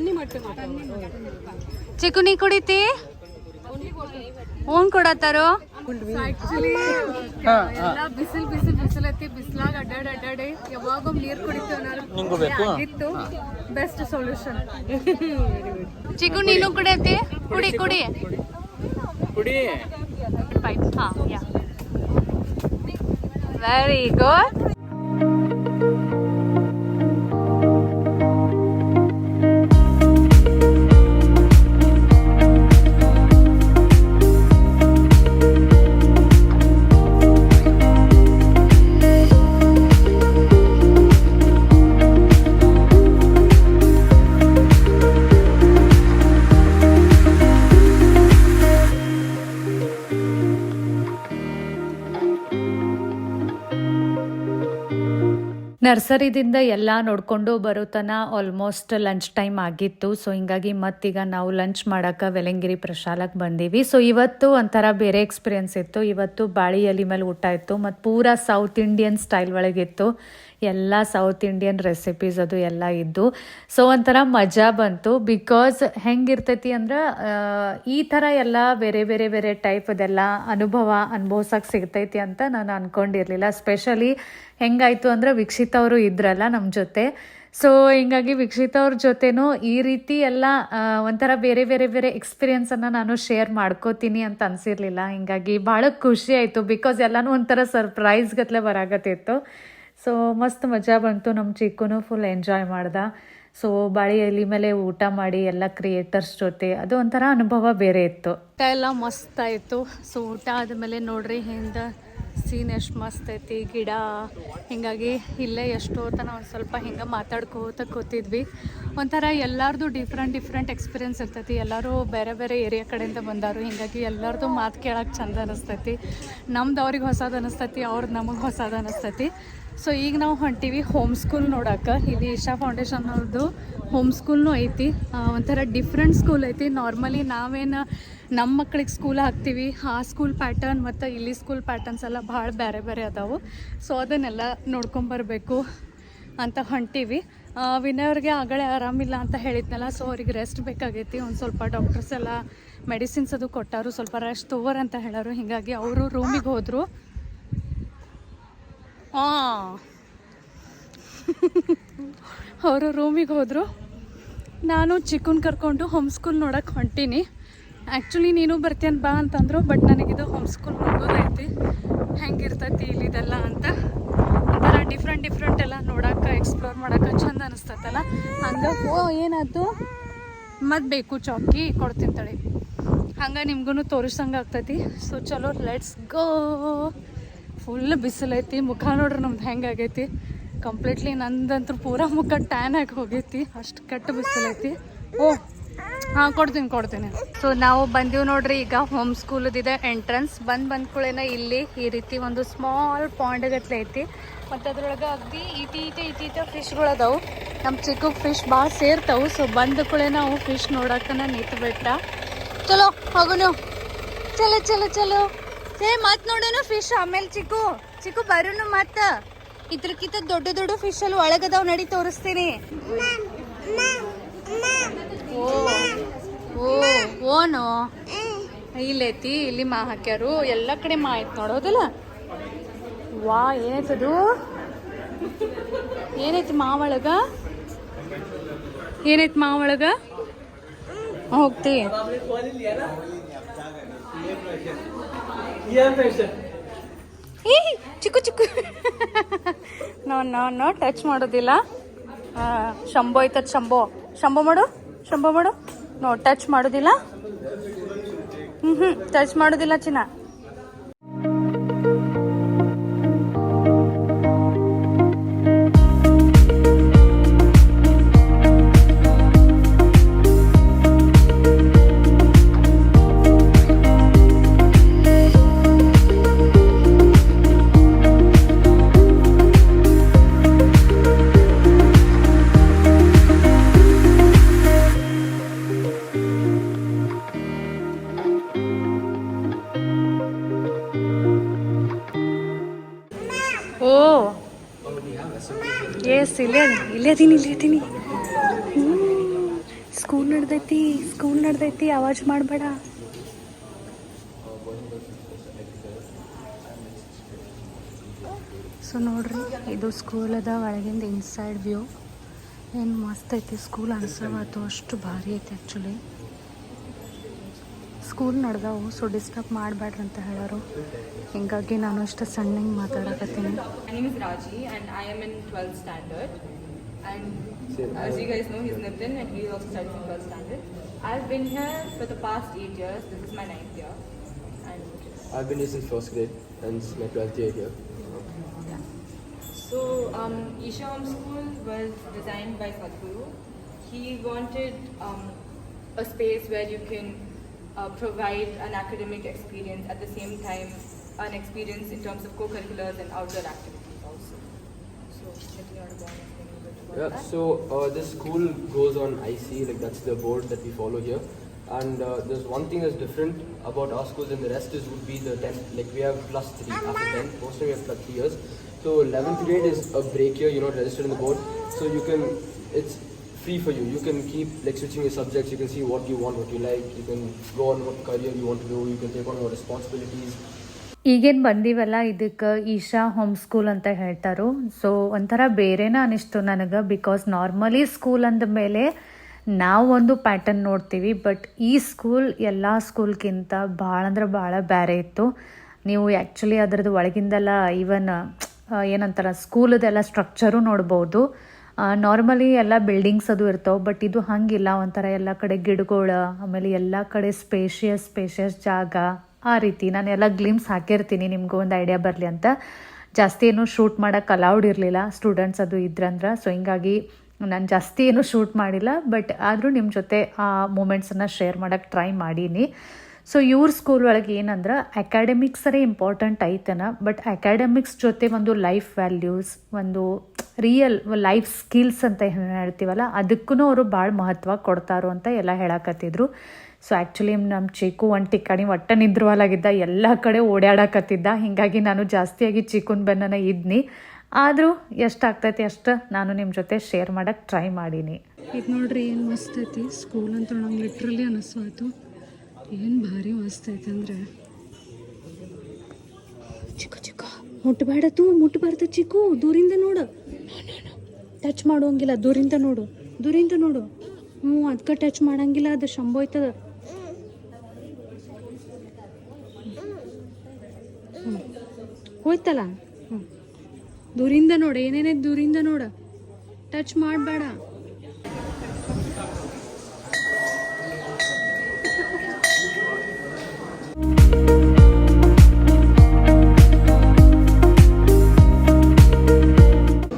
ಚಿಕುನಿ ನೀ ಕುಡಿತಿ? ಓನ್ ಕೊಡತ್ತಾರೋ? ಎಲ್ಲ ಬಿಸಿಲ್ ಬಿಸಿಲ್ ಬಿಸಿಲ್ ಐತಿ ಬಿಸಿಲಾಗ ಅಡ್ಡಾಡಿ ಅಡ್ಡಾಡಿ ಯಾವಾಗ ನೀರ್ ಕುಡಿತೇವೆ ನಿಂಗೂ ಬೇಕು ಆಗಿತ್ತು. ಬೆಸ್ಟ್ ಸೊಲ್ಯೂಷನ್ ಚಿಕ್ಕು ನೀನು ಕುಡಿಯತಿ ಕುಡಿ ಕುಡಿ. ಕುಡಿ. ಪೈಪ್ ಹಾ ಯಾ ವೆರಿ ಗುಡ್ ನರ್ಸರಿದಿಂದ ಎಲ್ಲ ನೋಡಿಕೊಂಡು ಬರೋತನ ಆಲ್ಮೋಸ್ಟ್ ಲಂಚ್ ಟೈಮ್ ಆಗಿತ್ತು. ಸೊ ಹಿಂಗಾಗಿ ಮತ್ತೀಗ ನಾವು ಲಂಚ್ ಮಾಡಕ್ಕೆ ವೆಲಂಗಿರಿ ಪ್ರಶಾಲಕ್ಕೆ ಬಂದೀವಿ. ಸೊ ಇವತ್ತು ಒಂಥರ ಬೇರೆ ಎಕ್ಸ್ಪೀರಿಯನ್ಸ್ ಇತ್ತು. ಇವತ್ತು ಬಾಳಿ ಎಲೆ ಮೇಲೆ ಊಟ ಇತ್ತು. ಮತ್ತು ಪೂರಾ ಸೌತ್ ಇಂಡಿಯನ್ ಸ್ಟೈಲ್ ಒಳಗಿತ್ತು ಎಲ್ಲ ಸೌತ್ ಇಂಡಿಯನ್ ರೆಸಿಪೀಸ್ ಅದು ಎಲ್ಲ ಇದ್ದು. ಸೊ ಒಂಥರ ಮಜಾ ಬಂತು. ಬಿಕಾಸ್ ಹೆಂಗಿರ್ತೈತಿ ಅಂದ್ರೆ ಈ ಥರ ಎಲ್ಲ ಬೇರೆ ಬೇರೆ ಬೇರೆ ಟೈಪ್ ಅದೆಲ್ಲ ಅನುಭವ ಅನುಭವಿಸೋಕೆ ಸಿಗ್ತೈತಿ ಅಂತ ನಾನು ಅಂದ್ಕೊಂಡಿರಲಿಲ್ಲ ಸ್ಪೆಷಲಿ ಹೆಂಗಾಯಿತು ಅಂದ್ರೆ ವೀಕ್ಷಿತ್ ಅವರು ಇದ್ರಲ್ಲ ನಮ್ಮ ಜೊತೆ. ಸೊ ಹಿಂಗಾಗಿ ವೀಕ್ಷಿತ್ ಅವ್ರ ಜೊತೆನೂ ಈ ರೀತಿ ಎಲ್ಲ ಒಂಥರ ಬೇರೆ ಬೇರೆ ಬೇರೆ ಎಕ್ಸ್ಪೀರಿಯನ್ಸನ್ನು ನಾನು ಶೇರ್ ಮಾಡ್ಕೋತೀನಿ ಅಂತ ಅನ್ಸಿರ್ಲಿಲ್ಲ. ಹಿಂಗಾಗಿ ಭಾಳ ಖುಷಿ ಆಯಿತು. ಬಿಕಾಸ್ ಎಲ್ಲನೂ ಒಂಥರ ಸರ್ಪ್ರೈಸ್ ಗತ್ಲೆ ಬರಾಗತ್ತಿತ್ತು ಸೊ ಮಸ್ತ್ ಮಜಾ ಬಂತು. ನಮ್ಮ ಚಿಕ್ಕನು ಫುಲ್ ಎಂಜಾಯ್ ಮಾಡ್ದ. ಸೊ ಬಾಳಿ ಎಲೆ ಮೇಲೆ ಊಟ ಮಾಡಿ ಎಲ್ಲ ಕ್ರಿಯೇಟರ್ಸ್ ಜೊತೆ ಅದು ಒಂಥರ ಅನುಭವ ಬೇರೆ ಇತ್ತು. ಊಟ ಎಲ್ಲ ಮಸ್ತ್ ಆಯಿತು. ಸೊ ಊಟ ಆದಮೇಲೆ ನೋಡ್ರಿ ಹಿಂದ ಸೀನ್ ಎಷ್ಟು ಮಸ್ತ್ ಐತಿ. ಗಿಡ, ಹಿಂಗಾಗಿ ಇಲ್ಲೇ ಎಷ್ಟೋ ತನ ಒಂದು ಸ್ವಲ್ಪ ಹಿಂಗೆ ಮಾತಾಡ್ಕೋತ ಕೂತಿದ್ವಿ. ಒಂಥರ ಎಲ್ಲರದು ಡಿಫ್ರೆಂಟ್ ಡಿಫ್ರೆಂಟ್ ಎಕ್ಸ್ಪೀರಿಯನ್ಸ್ ಇರ್ತೈತಿ. ಎಲ್ಲರೂ ಬೇರೆ ಬೇರೆ ಏರಿಯಾ ಕಡೆಯಿಂದ ಬಂದಾರು. ಹಿಂಗಾಗಿ ಎಲ್ಲರದು ಮಾತು ಕೇಳೋಕೆ ಚಂದ ಅನಿಸ್ತೈತಿ. ನಮ್ದು ಅವ್ರಿಗೆ ಹೊಸದು ಅನಿಸ್ತೈತಿ ಅವ್ರದ್ದು ನಮಗೆ ಹೊಸದು ಅನಿಸ್ತೈತಿ. ಸೊ ಈಗ ನಾವು ಹೊಂಟೀವಿ ಹೋಮ್ ಸ್ಕೂಲ್ ನೋಡಕ್ಕೆ ಇಲ್ಲಿ ಇಶಾ ಫೌಂಡೇಶನ್ ಅವ್ರದ್ದು ಹೋಮ್ ಸ್ಕೂಲ್ನೂ ಐತಿ. ಒಂಥರ ಡಿಫ್ರೆಂಟ್ ಸ್ಕೂಲ್ ಐತಿ. ನಾರ್ಮಲಿ ನಾವೇನು ನಮ್ಮ ಮಕ್ಳಿಗೆ ಸ್ಕೂಲ್ ಹಾಕ್ತೀವಿ ಆ ಸ್ಕೂಲ್ ಪ್ಯಾಟರ್ನ್ ಮತ್ತು ಇಲ್ಲಿ ಸ್ಕೂಲ್ ಪ್ಯಾಟರ್ನ್ಸ್ ಎಲ್ಲ ಭಾಳ ಬೇರೆ ಬೇರೆ ಅದಾವು. ಸೊ ಅದನ್ನೆಲ್ಲ ನೋಡ್ಕೊಂಬರ್ಬೇಕು ಅಂತ ಹೊಂಟೀವಿ. ಆ, ವಿನಯ್ ಅವ್ರಿಗೆ ಆಗಲೇ ಆರಾಮಿಲ್ಲ ಅಂತ ಹೇಳಿದ್ನಲ್ಲ ಸೊ ಅವ್ರಿಗೆ ರೆಸ್ಟ್ ಬೇಕಾಗೈತಿ. ಒಂದು ಸ್ವಲ್ಪ ಡಾಕ್ಟರ್ಸ್ ಎಲ್ಲ ಮೆಡಿಸಿನ್ಸ್ ಅದು ಕೊಟ್ಟರು ಸ್ವಲ್ಪ ರೆಸ್ಟ್ ಓವರ್ ಅಂತ ಹೇಳೋರು. ಹೀಗಾಗಿ ಅವರು ರೂಮಿಗೆ ಹೋದರು. ಹಾಂ ಅವರು ರೂಮಿಗೆ ಹೋದರು. ನಾನು ಚಿಕ್ಕನ್ ಕರ್ಕೊಂಡು ಹೋಮ್ ಸ್ಕೂಲ್ ನೋಡಕ್ಕೆ ಹೊಂಟೀನಿ. ಆ್ಯಕ್ಚುಲಿ ನೀನು ಬರ್ತೀಯನ್ ಬಾ ಅಂತಂದರು ಬಟ್ ನನಗಿದು ಹೋಮ್ ಸ್ಕೂಲ್ ನೋಡೋದೈತಿ ಹೆಂಗಿರ್ತೈತಿ ಇಲ್ಲಿದೆಲ್ಲ ಅಂತ. ಒಂಥರ ಡಿಫ್ರೆಂಟ್ ಡಿಫ್ರೆಂಟ್ ಎಲ್ಲ ನೋಡಕ್ಕೆ ಎಕ್ಸ್ಪ್ಲೋರ್ ಮಾಡಕ್ಕೆ ಚಂದ ಅನಿಸ್ತೈತಲ್ಲ. ಹಂಗೆ, ಓ, ಏನಾಯ್ತು? ಮತ್ತು ಬೇಕು, ಚಾಕಿ ಕೊಡ್ತೀನಿ ತಡಿ. ಹಂಗೆ ನಿಮ್ಗೂ ತೋರಿಸಂಗೆ ಆಗ್ತೈತಿ ಸೊ ಚಲೋ ಲೆಟ್ಸ್ ಗೋ ಫುಲ್ ಬಿಸಿಲೈತಿ ಮುಖ ನೋಡ್ರಿ ನಮ್ದು ಹೆಂಗಾಗೈತಿ ಕಂಪ್ಲೀಟ್ಲಿ ನಂದಂತೂ ಪೂರ ಮುಖ ಟ್ಯಾನ್ ಆಗಿ ಹೋಗೈತಿ, ಅಷ್ಟು ಕೆಟ್ಟ ಬಿಸಿಲೈತಿ ಓ, ಹಾಂ, ಕೊಡ್ತೀನಿ ಕೊಡ್ತೀನಿ. ಸೊ ನಾವು ಬಂದೀವಿ ನೋಡ್ರಿ, ಈಗ ಹೋಮ್ ಸ್ಕೂಲದಿದೆ ಎಂಟ್ರೆನ್ಸ್ ಬಂದು ಕೂಡ ಇಲ್ಲಿ ಈ ರೀತಿ ಒಂದು ಸ್ಮಾಲ್ ಪಾಂಡ್ ಗತ್ಲೆ ಐತಿ. ಮತ್ತು ಅದ್ರೊಳಗೆ ಅಗ್ದಿ ಈಟಿ ಇಟಿ ಈಟಿ, ಈಟ ಫಿಶ್ಗಳು ಅದಾವು. ನಮ್ಮ ಚಿಕ್ಕ ಫಿಶ್ ಭಾಳ ಸೇರ್ತಾವ್. ಸೊ ಬಂದ ಕೂಡ ನಾವು ಫಿಶ್ ನೋಡಕ್ಕನ ನಿಂತು ಬಿಟ್ಟ ಚಲೋ ಹೋಗೋಣ ಚಲೋ ಚಲೋ ಚಲೋ. ಏ ಮತ್ ನೋಡೋಣ ಫಿಶ್ ಆಮೇಲೆ ಚಿಕ್ಕು ಚಿಕ್ಕು ಬರೋನು ಮತ್ತ. ಇದ್ರಕ್ಕಿಂತ ದೊಡ್ಡ ದೊಡ್ಡ ಫಿಶ್ ಅಲ್ಲಿ ಒಳಗದಾವ್ ನಡಿ ತೋರಿಸ್ತೀನಿ. ಓ ಓ, ಓನು? ಇಲ್ಲೈತಿ ಇಲ್ಲಿ ಮಾ ಹಾಕ್ಯಾರು. ಎಲ್ಲ ಕಡೆ ಮಾ ಆಯ್ತು ನೋಡೋದಲ್ಲ ವಾ ಏನೈತದು ಏನೈತಿ ಮಾ ಒಳಗ? ಏನೈತಿ ಮಾ ಒಳಗ? ಹೋಗ್ತಿ. ಏ, Chikku Chikku. No no no touch ಮಾಡೋದಿಲ್ಲ. ಶಂಭೋ ಐತದ ಶಂಭೋ. ಶಂಭೋ ಮಾಡು ಶಂಭೋ ಮಾಡು. ನೋ ಟಚ್ ಮಾಡೋದಿಲ್ಲ. ಹ್ಞೂ ಹ್ಞೂ ಟಚ್ ಮಾಡೋದಿಲ್ಲ ಚಿನ್ನ. ಇಲ್ಲಿರ್ತೀನಿ ಇಲ್ಲಿರ್ತೀನಿ ಸ್ಕೂಲ್ ನಡ್ದೈತಿ ಸ್ಕೂಲ್ ನಡ್ದೈತಿ, ಆವಾಜ್ ಮಾಡಬೇಡ. ಸೊ ನೋಡ್ರಿ, ಇದು ಸ್ಕೂಲ್ ಅದ, ಒಳಗಿಂದ ಇನ್ಸೈಡ್ ವ್ಯೂ ಏನು ಮಸ್ತ್ ಐತಿ ಸ್ಕೂಲ್ ಅನ್ಸವಾತು ಅಷ್ಟು ಭಾರಿ ಐತಿ ಆ್ಯಕ್ಚುಲಿ ಸ್ಕೂಲ್ ನಡ್ದವು ಸೊ ಡಿಸ್ಟರ್ಬ್ ಮಾಡಬೇಡ್ರಿ ಅಂತ ಹೇಳೋರು. ಹಿಂಗಾಗಿ ನಾನು ಅಷ್ಟು ಸಣ್ಣಗೆ ಮಾತಾಡಕತ್ತೀನಿ. I am in twelfth standard And as you guys know, he's Nitin and he also in 12th standard. I've been here for the past eight years. This is my ninth year. And I've been here since first grade and it's my 12th year here. so, um, Isha Home School was designed by Sadhguru. He wanted um, a space where you can uh, provide an academic experience at the same time, an experience in terms of co-curriculars and outdoor activities also. So, Yeah, so uh, this school goes on IC, like that's the board that we follow here. And uh, there's one thing that's different about our school than the rest is would be the 10th. Like we have plus 3 after 10, Most of we have plus 3 years. So 11th grade is a break year, you're not registered in the board. So you can, it's free for you. You can keep like switching your subjects. You can see what you want, what you like. You can go on what career you want to do. You can take on more responsibilities. ಈಗೇನು ಬಂದೀವಲ್ಲ, ಇದಕ್ಕೆ Isha home school ಅಂತ ಹೇಳ್ತಾರೋ. So ಒಂಥರ ಬೇರೆನೇ ಅನಿಸ್ತು ನನಗೆ because normally school ಅಂದ ಮೇಲೆ ನಾವು ಒಂದು ಪ್ಯಾಟರ್ನ್ ನೋಡ್ತೀವಿ ಬಟ್ ಈ ಸ್ಕೂಲ್ ಎಲ್ಲ ಸ್ಕೂಲ್ಗಿಂತ ಭಾಳ ಅಂದ್ರೆ ಭಾಳ ಬೇರೆ ಇತ್ತು. ನೀವು ಆ್ಯಕ್ಚುಲಿ ಅದರದ್ದು ಒಳಗಿಂದೆಲ್ಲ ಈವನ್ ಏನಂತಾರ ಸ್ಕೂಲದೆಲ್ಲ ಸ್ಟ್ರಕ್ಚರು ನೋಡ್ಬೋದು. ನಾರ್ಮಲಿ ಎಲ್ಲ ಬಿಲ್ಡಿಂಗ್ಸ್ ಅದು ಇರ್ತಾವೆ ಬಟ್ ಇದು ಹಂಗಿಲ್ಲ. ಒಂಥರ ಎಲ್ಲ ಕಡೆ ಗಿಡಗಳು, ಆಮೇಲೆ ಎಲ್ಲ ಕಡೆ ಸ್ಪೇಷಿಯಸ್ ಸ್ಪೇಷಿಯಸ್ ಜಾಗ. ಆ ರೀತಿ ನಾನು ಎಲ್ಲ ಗ್ಲಿಮ್ಸ್ ಹಾಕಿರ್ತೀನಿ, ನಿಮಗೂ ಒಂದು ಐಡಿಯಾ ಬರಲಿ ಅಂತ. ಜಾಸ್ತಿ ಏನು ಶೂಟ್ ಮಾಡೋಕ್ಕೆ ಅಲೌಡ್ ಇರಲಿಲ್ಲ ಸ್ಟೂಡೆಂಟ್ಸ್ ಅದು ಇದ್ರಂದ್ರೆ. ಸೊ ಹಿಂಗಾಗಿ ನಾನು ಜಾಸ್ತಿ ಏನು ಶೂಟ್ ಮಾಡಿಲ್ಲ ಬಟ್ ಆದರೂ ನಿಮ್ಮ ಜೊತೆ ಆ ಮೂಮೆಂಟ್ಸನ್ನು ಶೇರ್ ಮಾಡೋಕ್ಕೆ ಟ್ರೈ ಮಾಡೀನಿ. ಸೊ ಇವ್ರ ಸ್ಕೂಲ್ ಒಳಗೆ ಏನಂದ್ರೆ ಅಕಾಡೆಮಿಕ್ಸರೇ ಇಂಪಾರ್ಟೆಂಟ್ ಐತನ ಬಟ್ ಅಕಾಡೆಮಿಕ್ಸ್ ಜೊತೆ ಒಂದು ಲೈಫ್ ವ್ಯಾಲ್ಯೂಸ್ ಒಂದು ರಿಯಲ್ ಲೈಫ್ ಸ್ಕಿಲ್ಸ್ ಅಂತ ಹೇಳ್ತೀವಲ್ಲ ಅದಕ್ಕೂ ಅವರು ಭಾಳ ಮಹತ್ವ ಕೊಡ್ತಾರೋ ಅಂತ ಎಲ್ಲ ಹೇಳಕತ್ತಿದ್ರು. ಸೊ ಆ್ಯಕ್ಚುಲಿ ನಮ್ಮ ಚೀಕು ಒಂದು ಟಿಕ್ಕಾಣಿ ಒಟ್ಟ ನಿದ್ರವಾಲಾಗಿದ್ದ. ಎಲ್ಲ ಕಡೆ ಓಡಾಡಕತ್ತಿದ್ದ ಹೀಗಾಗಿ ನಾನು ಜಾಸ್ತಿಯಾಗಿ ಚೀಕುನ ಬೆನ್ನನ ಇದ್ನಿ. ಆದರೂ ಎಷ್ಟಾಗ್ತೈತಿ ಅಷ್ಟು ನಾನು ನಿಮ್ಮ ಜೊತೆ ಶೇರ್ ಮಾಡೋಕ್ಕೆ ಟ್ರೈ ಮಾಡೀನಿ. ಇದು ನೋಡ್ರಿ ಏನು ಮಸ್ತ್ ಐತಿ. ಸ್ಕೂಲ್ ಅಂತ ನಂಗೆ ಲಿಟ್ರಲಿ ಅನಿಸ್ವಾಯ್ತು ಏನು ಭಾರಿ ಮಸ್ತ್ ಐತೆ ಅಂದರೆ. ಚಿಕ್ಕ ಚಿಕ್ಕ. ಮುಟ್ಟಬೇಡ ತೂ ಮುಟ್ಟಬಾರ್ದು ಚಿಕ್ಕು ದೂರಿಂದ ನೋಡು. ಟಚ್ ಮಾಡೋಂಗಿಲ್ಲ ದೂರಿಂದ ನೋಡು. ದೂರಿಂದ ನೋಡು. ಹ್ಞೂ ಅದಕ್ಕೆ ಟಚ್ ಮಾಡೋಂಗಿಲ್ಲ. ಅದು ಶಂಭೋಯ್ತದ. ಹೋಯ್ತಲ್ಲ? ಹ್ಞೂ ದೂರಿಂದ ನೋಡು, ಏನೇನೇ ದೂರಿಂದ ನೋಡು. ಟಚ್ ಮಾಡಬೇಡ.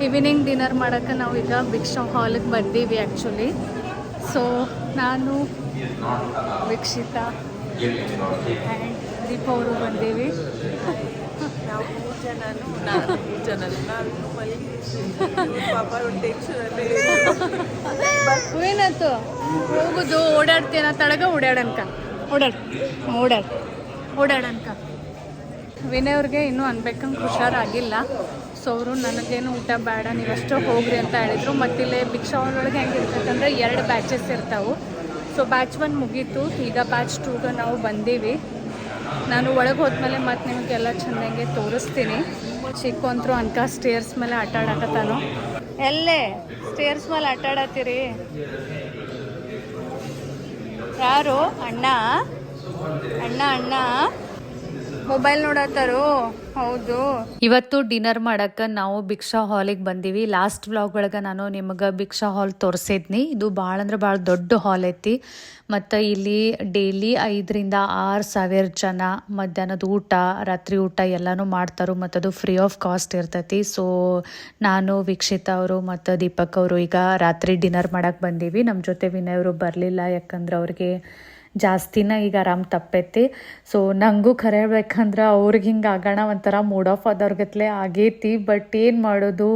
ಈವ್ನಿಂಗ್ ಡಿನ್ನರ್ ಮಾಡೋಕ್ಕೆ ನಾವು ಈಗ ಭಿಕ್ಷಾ ಹಾಲಿಗೆ ಬಂದೀವಿ ಆ್ಯಕ್ಚುಲಿ ಸೊ ನಾನು, ವೀಕ್ಷಿತ ಆ್ಯಂಡ್ ದೀಪ ಅವರು ಬಂದೀವಿ. ನಾವು ಮೂರು ಜನನು ನಾನು ಮೂರು ಜನನು ನಾನು ಮಲಗಿ ಪಾಪ ಟೆನ್ಷನಲ್ಲಿ ಏನಾಯ್ತು? ಹೋಗುದು ಓಡಾಡ್ತೇನ ತಳಗ ಓಡಾಡನ್ಕ. ಓಡಾಡ್ ಓಡಾಡ್. ಓಡಾಡನ್ಕ. ವಿನಯ್ ಅವ್ರಿಗೆ ಇನ್ನೂ ಅನ್ಬೇಕಂಗೆ ಹುಷಾರಾಗಿಲ್ಲ. ಸೊ ಅವರು ನನಗೇನು ಊಟ ಬೇಡ ನೀವಷ್ಟೇ ಹೋಗ್ರಿ ಅಂತ ಹೇಳಿದರು. ಮತ್ತಿಲ್ಲೇ ಭಿಕ್ಷಾ ಒಳಗೆ ಹೆಂಗಿರ್ತೈತಂದ್ರೆ ಎರಡು ಬ್ಯಾಚಸ್ ಇರ್ತಾವೆ. ಸೊ ಬ್ಯಾಚ್ ಒನ್ ಮುಗೀತು. ಈಗ ಬ್ಯಾಚ್ ಟೂಗೆ ನಾವು ಬಂದೀವಿ. ನಾನು ಒಳಗೆ ಹೋದ್ಮೇಲೆ ಮತ್ತೆ ನಿಮಗೆಲ್ಲ ಚಂದಂಗೆ ತೋರಿಸ್ತೀನಿ. ಚಿಕ್ಕ ಅಂತರೂ ಅನ್ಕ ಸ್ಟೇರ್ಸ್ ಮೇಲೆ ಆಟ ಆಡಕತ್ತಾನು ಎಲ್ಲೇ? ಸ್ಟೇರ್ಸ್ ಮೇಲೆ ಆಟ ಆಡತ್ತೀರಿ? ಯಾರು? ಅಣ್ಣ? ಅಣ್ಣ ಅಣ್ಣ? ಮೊಬೈಲ್ ನೋಡತ್ತಾರು? ಹೌದು. ಇವತ್ತು ಡಿನ್ನರ್ ಮಾಡಕ್ಕ ನಾವು ಭಿಕ್ಷಾ ಹಾಲಿಗೆ ಬಂದಿವಿ. ಲಾಸ್ಟ್ ವ್ಲಾಗ್ ಒಳಗೆ ನಾನು ನಿಮಗೆ ಭಿಕ್ಷಾ ಹಾಲ್ ತೋರಿಸಿದ್ನಿ. ಇದು ಭಾಳ ಅಂದ್ರೆ ಭಾಳ ದೊಡ್ಡ ಹಾಲ್ ಐತಿ. ಮತ್ತು ಇಲ್ಲಿ ಡೈಲಿ ಐದರಿಂದ ಆರು ಸಾವಿರ ಜನ ಮಧ್ಯಾಹ್ನದ ಊಟ, ರಾತ್ರಿ ಊಟ ಎಲ್ಲನೂ ಮಾಡ್ತಾರೆ. ಮತ್ತು ಅದು ಫ್ರೀ ಆಫ್ ಕಾಸ್ಟ್ ಇರ್ತೈತಿ. ಸೊ ನಾನು ವೀಕ್ಷಿತ ಅವರು ಮತ್ತು ದೀಪಕ್ ಅವರು ಈಗ ರಾತ್ರಿ ಡಿನ್ನರ್ ಮಾಡಕ್ಕೆ ಬಂದೀವಿ. ನಮ್ಮ ಜೊತೆ ವಿನಯ್ ಅವರು ಬರಲಿಲ್ಲ ಯಾಕಂದ್ರೆ ಅವ್ರಿಗೆ ಜಾಸ್ತಿನ ಈಗ ಆರಾಮ್ ತಪ್ಪೈತಿ. ಸೊ ನನಗೂ ಖರೆ ಅವ್ರಿಗೆ ಹಿಂಗೆ ಆಗೋಣ, ಒಂಥರ ಮೂಡ್ ಆಫ್ ಆದವ್ರಿಗತ್ಲೆ ಆಗೈತಿ. ಬಟ್ ಏನು ಮಾಡೋದು?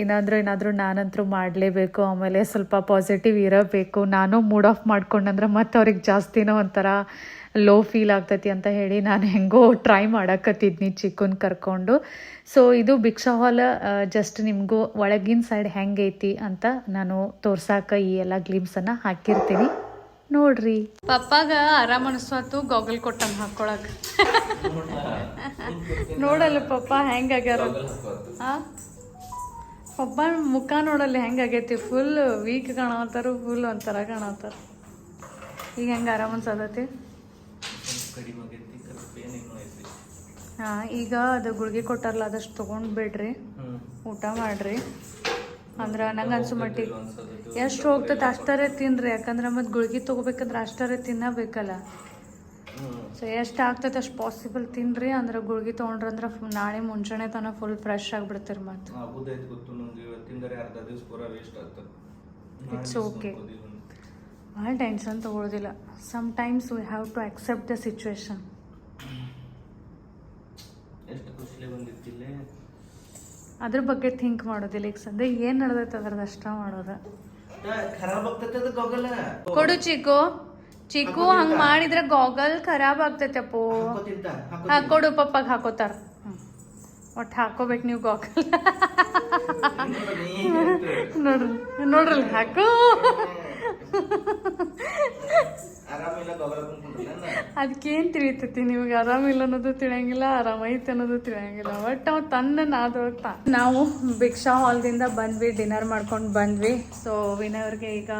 ಏನಾದರೂ ಏನಾದರೂ ನಾನಂತರೂ ಮಾಡಲೇಬೇಕು. ಆಮೇಲೆ ಸ್ವಲ್ಪ ಪಾಸಿಟಿವ್ ಇರಬೇಕು. ನಾನು ಮೂಡ್ ಆಫ್ ಮಾಡ್ಕೊಂಡಂದ್ರೆ ಮತ್ತೆ ಅವ್ರಿಗೆ ಜಾಸ್ತಿನೋ ಒಂಥರ ಲೋ ಫೀಲ್ ಆಗ್ತೈತಿ ಅಂತ ಹೇಳಿ ನಾನು ಹೆಂಗೋ ಟ್ರೈ ಮಾಡಕತ್ತಿದ್ನಿ ಚಿಕ್ಕನ್ ಕರ್ಕೊಂಡು. ಸೊ ಇದು ಭಿಕ್ಷಾ ಹಾಲ್ ಜಸ್ಟ್ ನಿಮಗೂ ಒಳಗಿನ ಸೈಡ್ ಹೆಂಗೈತಿ ಅಂತ ನಾನು ತೋರ್ಸಾಕ ಈ ಎಲ್ಲ ಗ್ಲಿಮ್ಸನ್ನು ಹಾಕಿರ್ತೀನಿ. ನೋಡ್ರಿ. ಪಪ್ಪಾಗ ಆರಾಮ್ ಅನಿಸ್ವಾತು ಗಾಗಲ್ ಕೊಟ್ಟಂಗ ಹಾಕೊಳಕ್. ನೋಡಲ್ಲ ಪಪ್ಪ ಹೆಂಗಾಗ್ಯಾರ ಪಪ್ಪ ಮುಖ ನೋಡಲ್ಲಿ ಹೆಂಗಾಗೈತಿ ಫುಲ್ ವೀಕ್ ಕಾಣತ್ತಾರ ಫುಲ್ ಒಂಥರ ಕಾಣತ್ತಾರ ಈಗ ಹೆಂಗೆ ಆರಾಮ್ ಅನ್ಸತೈತಿ? ಹಾ ಈಗ ಅದು ಗುಳಿಗೆ ಕೊಟ್ಟಾರಲ್ಲ ಅದಷ್ಟು ತೊಗೊಂಡು ಬಿಡ್ರಿ. ಊಟ ಮಾಡ್ರಿ. ಅಂದ್ರೆ ನಂಗೆ ಅನ್ಸೋ ಮಟ್ಟಿಗೆ ಎಷ್ಟು ಹೋಗ್ತೈತೆ ಅಷ್ಟರೇ ತಿನ್ರಿ ಯಾಕಂದ್ರೆ ಮತ್ತೆ ಗುಳ್ಗಿ ತೊಗೋಬೇಕಂದ್ರೆ ಅಷ್ಟರೇ ತಿನ್ನಬೇಕಲ್ಲ. ಸೊ ಎಷ್ಟು ಆಗ್ತೈತೆ ಅಷ್ಟು ಪಾಸಿಬಲ್ ತಿನ್ರಿ ಅಂದ್ರೆ ಗುಳ್ಗಿ ತೊಗೊಂಡ್ರೆ ಅಂದ್ರೆ ನಾಳೆ ಮುಂಜಾನೆ ತನಕ ಫುಲ್ ಫ್ರೆಶ್ ಆಗಿಬಿಡ್ತೀರಿ ಮತ್ತೆ. It's okay. ಭಾಳ tension ತೊಗೊಳೋದಿಲ್ಲ. Sometimes we have to accept the situation ಎಷ್ಟು ಖುಷಿಲೇ ಬಂದಿತ್ತಿಲ್ಲೇ ಅದ್ರ ಬಗ್ಗೆ ಥಿಂಕ್ ಮಾಡೋದಿಲ್ಲ. ಈಗ ಸದ್ಯ ಏನು ನಡೆದೈತೆ ಅದ್ರದ್ದು ಅಷ್ಟ ಮಾಡೋದು. ಕೊಡು ಚಿಕ್ಕು. ಚಿಕ್ಕು ಹಂಗ್ ಮಾಡಿದ್ರೆ ಗಾಗಲ್ ಖರಾಬ್ ಆಗ್ತೈತೆ ಅಪ್ಪು. ಹಾ ಕೊಡು ಪಪ್ಪಾಗ ಹಾಕೋತಾರ. ಒಟ್ಟು ಹಾಕೋಬೇಕು ನೀವು ಗಾಗಲ್ ನೋಡ್ರಿ ನೋಡ್ರಲ್ಲ ಹಾಕೋ ಆರಾಮಿಲ್ಲ ಗಾಗಲ್ ಹಾಕೊಂಡ್ರಲ್ಲ ಅದಕ್ಕೇನು ತಿಳಿತೈತಿ ನಿಮ್ಗೆ ಆರಾಮಿಲ್ಲ ಅನ್ನೋದು ತಿಳಿಯಂಗಿಲ್ಲ ಆರಾಮೈತೆ ಅನ್ನೋದು ತಿಳಿಯಂಗಿಲ್ಲ. ಒಟ್ಟು ಅವ್ ತನ್ನ ನಾದೊಳಗೆ ನಾವು ಭಿಕ್ಷಾ ಹಾಲ್ದಿಂದ ಬಂದ್ವಿ, ಡಿನ್ನರ್ ಮಾಡ್ಕೊಂಡು ಬಂದ್ವಿ. ಸೊ ವಿನಯವ್ರಿಗೆ ಈಗ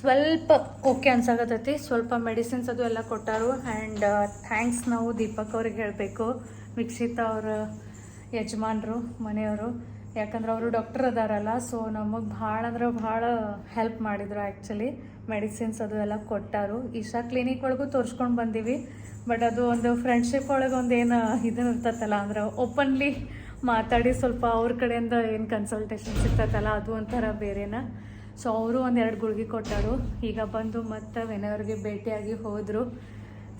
ಸ್ವಲ್ಪ ಓಕೆ ಅನ್ಸಾಕತ್ತೈತಿ. ಸ್ವಲ್ಪ ಮೆಡಿಸಿನ್ಸ್ ಅದು ಎಲ್ಲ ಕೊಟ್ಟಾರು. ಆ್ಯಂಡ್ ಥ್ಯಾಂಕ್ಸ್ ನಾವು ದೀಪಕ್ ಅವ್ರಿಗೆ ಹೇಳಬೇಕು. ವಿಕ್ಷಿತ ಅವ್ರ ಯಜಮಾನ್ರು, ಮನೆಯವರು. ಯಾಕಂದ್ರೆ ಅವರು ಡಾಕ್ಟರ್ ಅದಾರಲ್ಲ ಸೊ ನಮಗೆ ಭಾಳ ಅಂದ್ರೆ ಭಾಳ ಹೆಲ್ಪ್ ಮಾಡಿದ್ರು ಆ್ಯಕ್ಚುಲಿ ಮೆಡಿಸಿನ್ಸ್ ಅದು ಎಲ್ಲ ಕೊಟ್ಟಾರು. ಈಶಾ ಕ್ಲಿನಿಕ್ ಒಳಗೂ ತೋರಿಸ್ಕೊಂಡು ಬಂದೀವಿ. ಬಟ್ ಅದು ಒಂದು ಫ್ರೆಂಡ್ಶಿಪ್ ಒಳಗೆ ಒಂದು ಏನು ಇದನ್ನ ಇರ್ತೈತಲ್ಲ ಅಂದ್ರೆ ಓಪನ್ಲಿ ಮಾತಾಡಿ ಸ್ವಲ್ಪ ಅವ್ರ ಕಡೆಯಿಂದ ಏನು ಕನ್ಸಲ್ಟೇಷನ್ ಸಿಗ್ತೈತಲ್ಲ ಅದು ಒಂಥರ ಬೇರೆನ. ಸೊ ಅವರು ಒಂದೆರಡು ಗುಳಿಗೆ ಕೊಟ್ಟಾರು. ಈಗ ಬಂದು ಮತ್ತೆ ವಿನಯವ್ರಿಗೆ ಭೇಟಿಯಾಗಿ ಹೋದರು.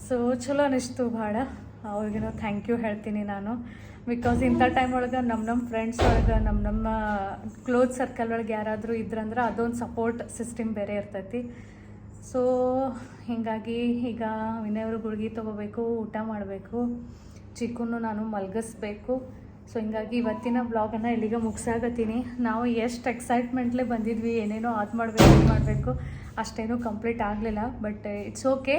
ಸೊ ಚಲೋ ಅನಿಸ್ತು ಭಾಳ. ಅವ್ರಿಗೇನೋ ಥ್ಯಾಂಕ್ ಯು ಹೇಳ್ತೀನಿ ನಾನು. ಬಿಕಾಸ್ ಇಂಥ ಟೈಮ್ ಒಳಗೆ ನಮ್ಮ ನಮ್ಮ ಫ್ರೆಂಡ್ಸ್ ಒಳಗೆ ನಮ್ಮ ನಮ್ಮ ಕ್ಲೋತ್ ಸರ್ಕಲ್ ಒಳಗೆ ಯಾರಾದರೂ ಇದ್ರಂದ್ರೆ ಅದೊಂದು ಸಪೋರ್ಟ್ ಸಿಸ್ಟಮ್ ಬೇರೆ ಇರ್ತೈತಿ. ಸೊ ಹೀಗಾಗಿ ಈಗ ವಿನಯವರು ಗುಳ್ಗಿ ತೊಗೋಬೇಕು, ಊಟ ಮಾಡಬೇಕು, ಚಿಕ್ಕನ್ನು ನಾನು ಮಲಗಿಸ್ಬೇಕು. ಸೊ ಹಿಂಗಾಗಿ ಇವತ್ತಿನ ಬ್ಲಾಗನ್ನು ಇಲ್ಲಿಗೆ ಮುಗಿಸಾಗತ್ತೀನಿ ನಾವು ಎಷ್ಟು ಎಕ್ಸೈಟ್ಮೆಂಟ್ಲೇ ಬಂದಿದ್ವಿ, ಏನೇನೋ ಅದು ಮಾಡಬೇಕು, ಇದು ಮಾಡಬೇಕು, ಅಷ್ಟೇನೂ ಕಂಪ್ಲೀಟ್ ಆಗಲಿಲ್ಲ. ಬಟ್ ಇಟ್ಸ್ ಓಕೆ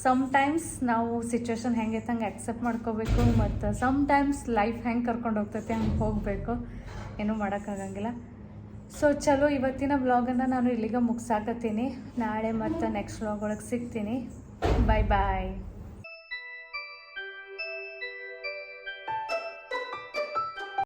ಸಮ್ಟೈಮ್ಸ್ ನಾವು ಸಿಚುವೇಶನ್ ಹೆಂಗೈತೆ ಹಂಗೆ ಅಕ್ಸೆಪ್ಟ್ ಮಾಡ್ಕೋಬೇಕು, ಮತ್ತು ಸಮ್ಟೈಮ್ಸ್ ಲೈಫ್ ಹೆಂಗೆ ಕರ್ಕೊಂಡು ಹೋಗ್ತೈತೆ ಹಂಗೆ ಹೋಗಬೇಕು. ಏನೂ ಮಾಡೋಕ್ಕಾಗಂಗಿಲ್ಲ. ಸೊ ಚಲೋ, ಇವತ್ತಿನ ಬ್ಲಾಗನ್ನು ನಾನು ಇಲ್ಲಿಗೆ ಮುಗಿಸಾಕತ್ತೀನಿ. ನಾಳೆ ಮತ್ತು ನೆಕ್ಸ್ಟ್ ಬ್ಲಾಗ್ ಒಳಗೆ ಸಿಗ್ತೀನಿ. ಬಾಯ್ ಬಾಯ್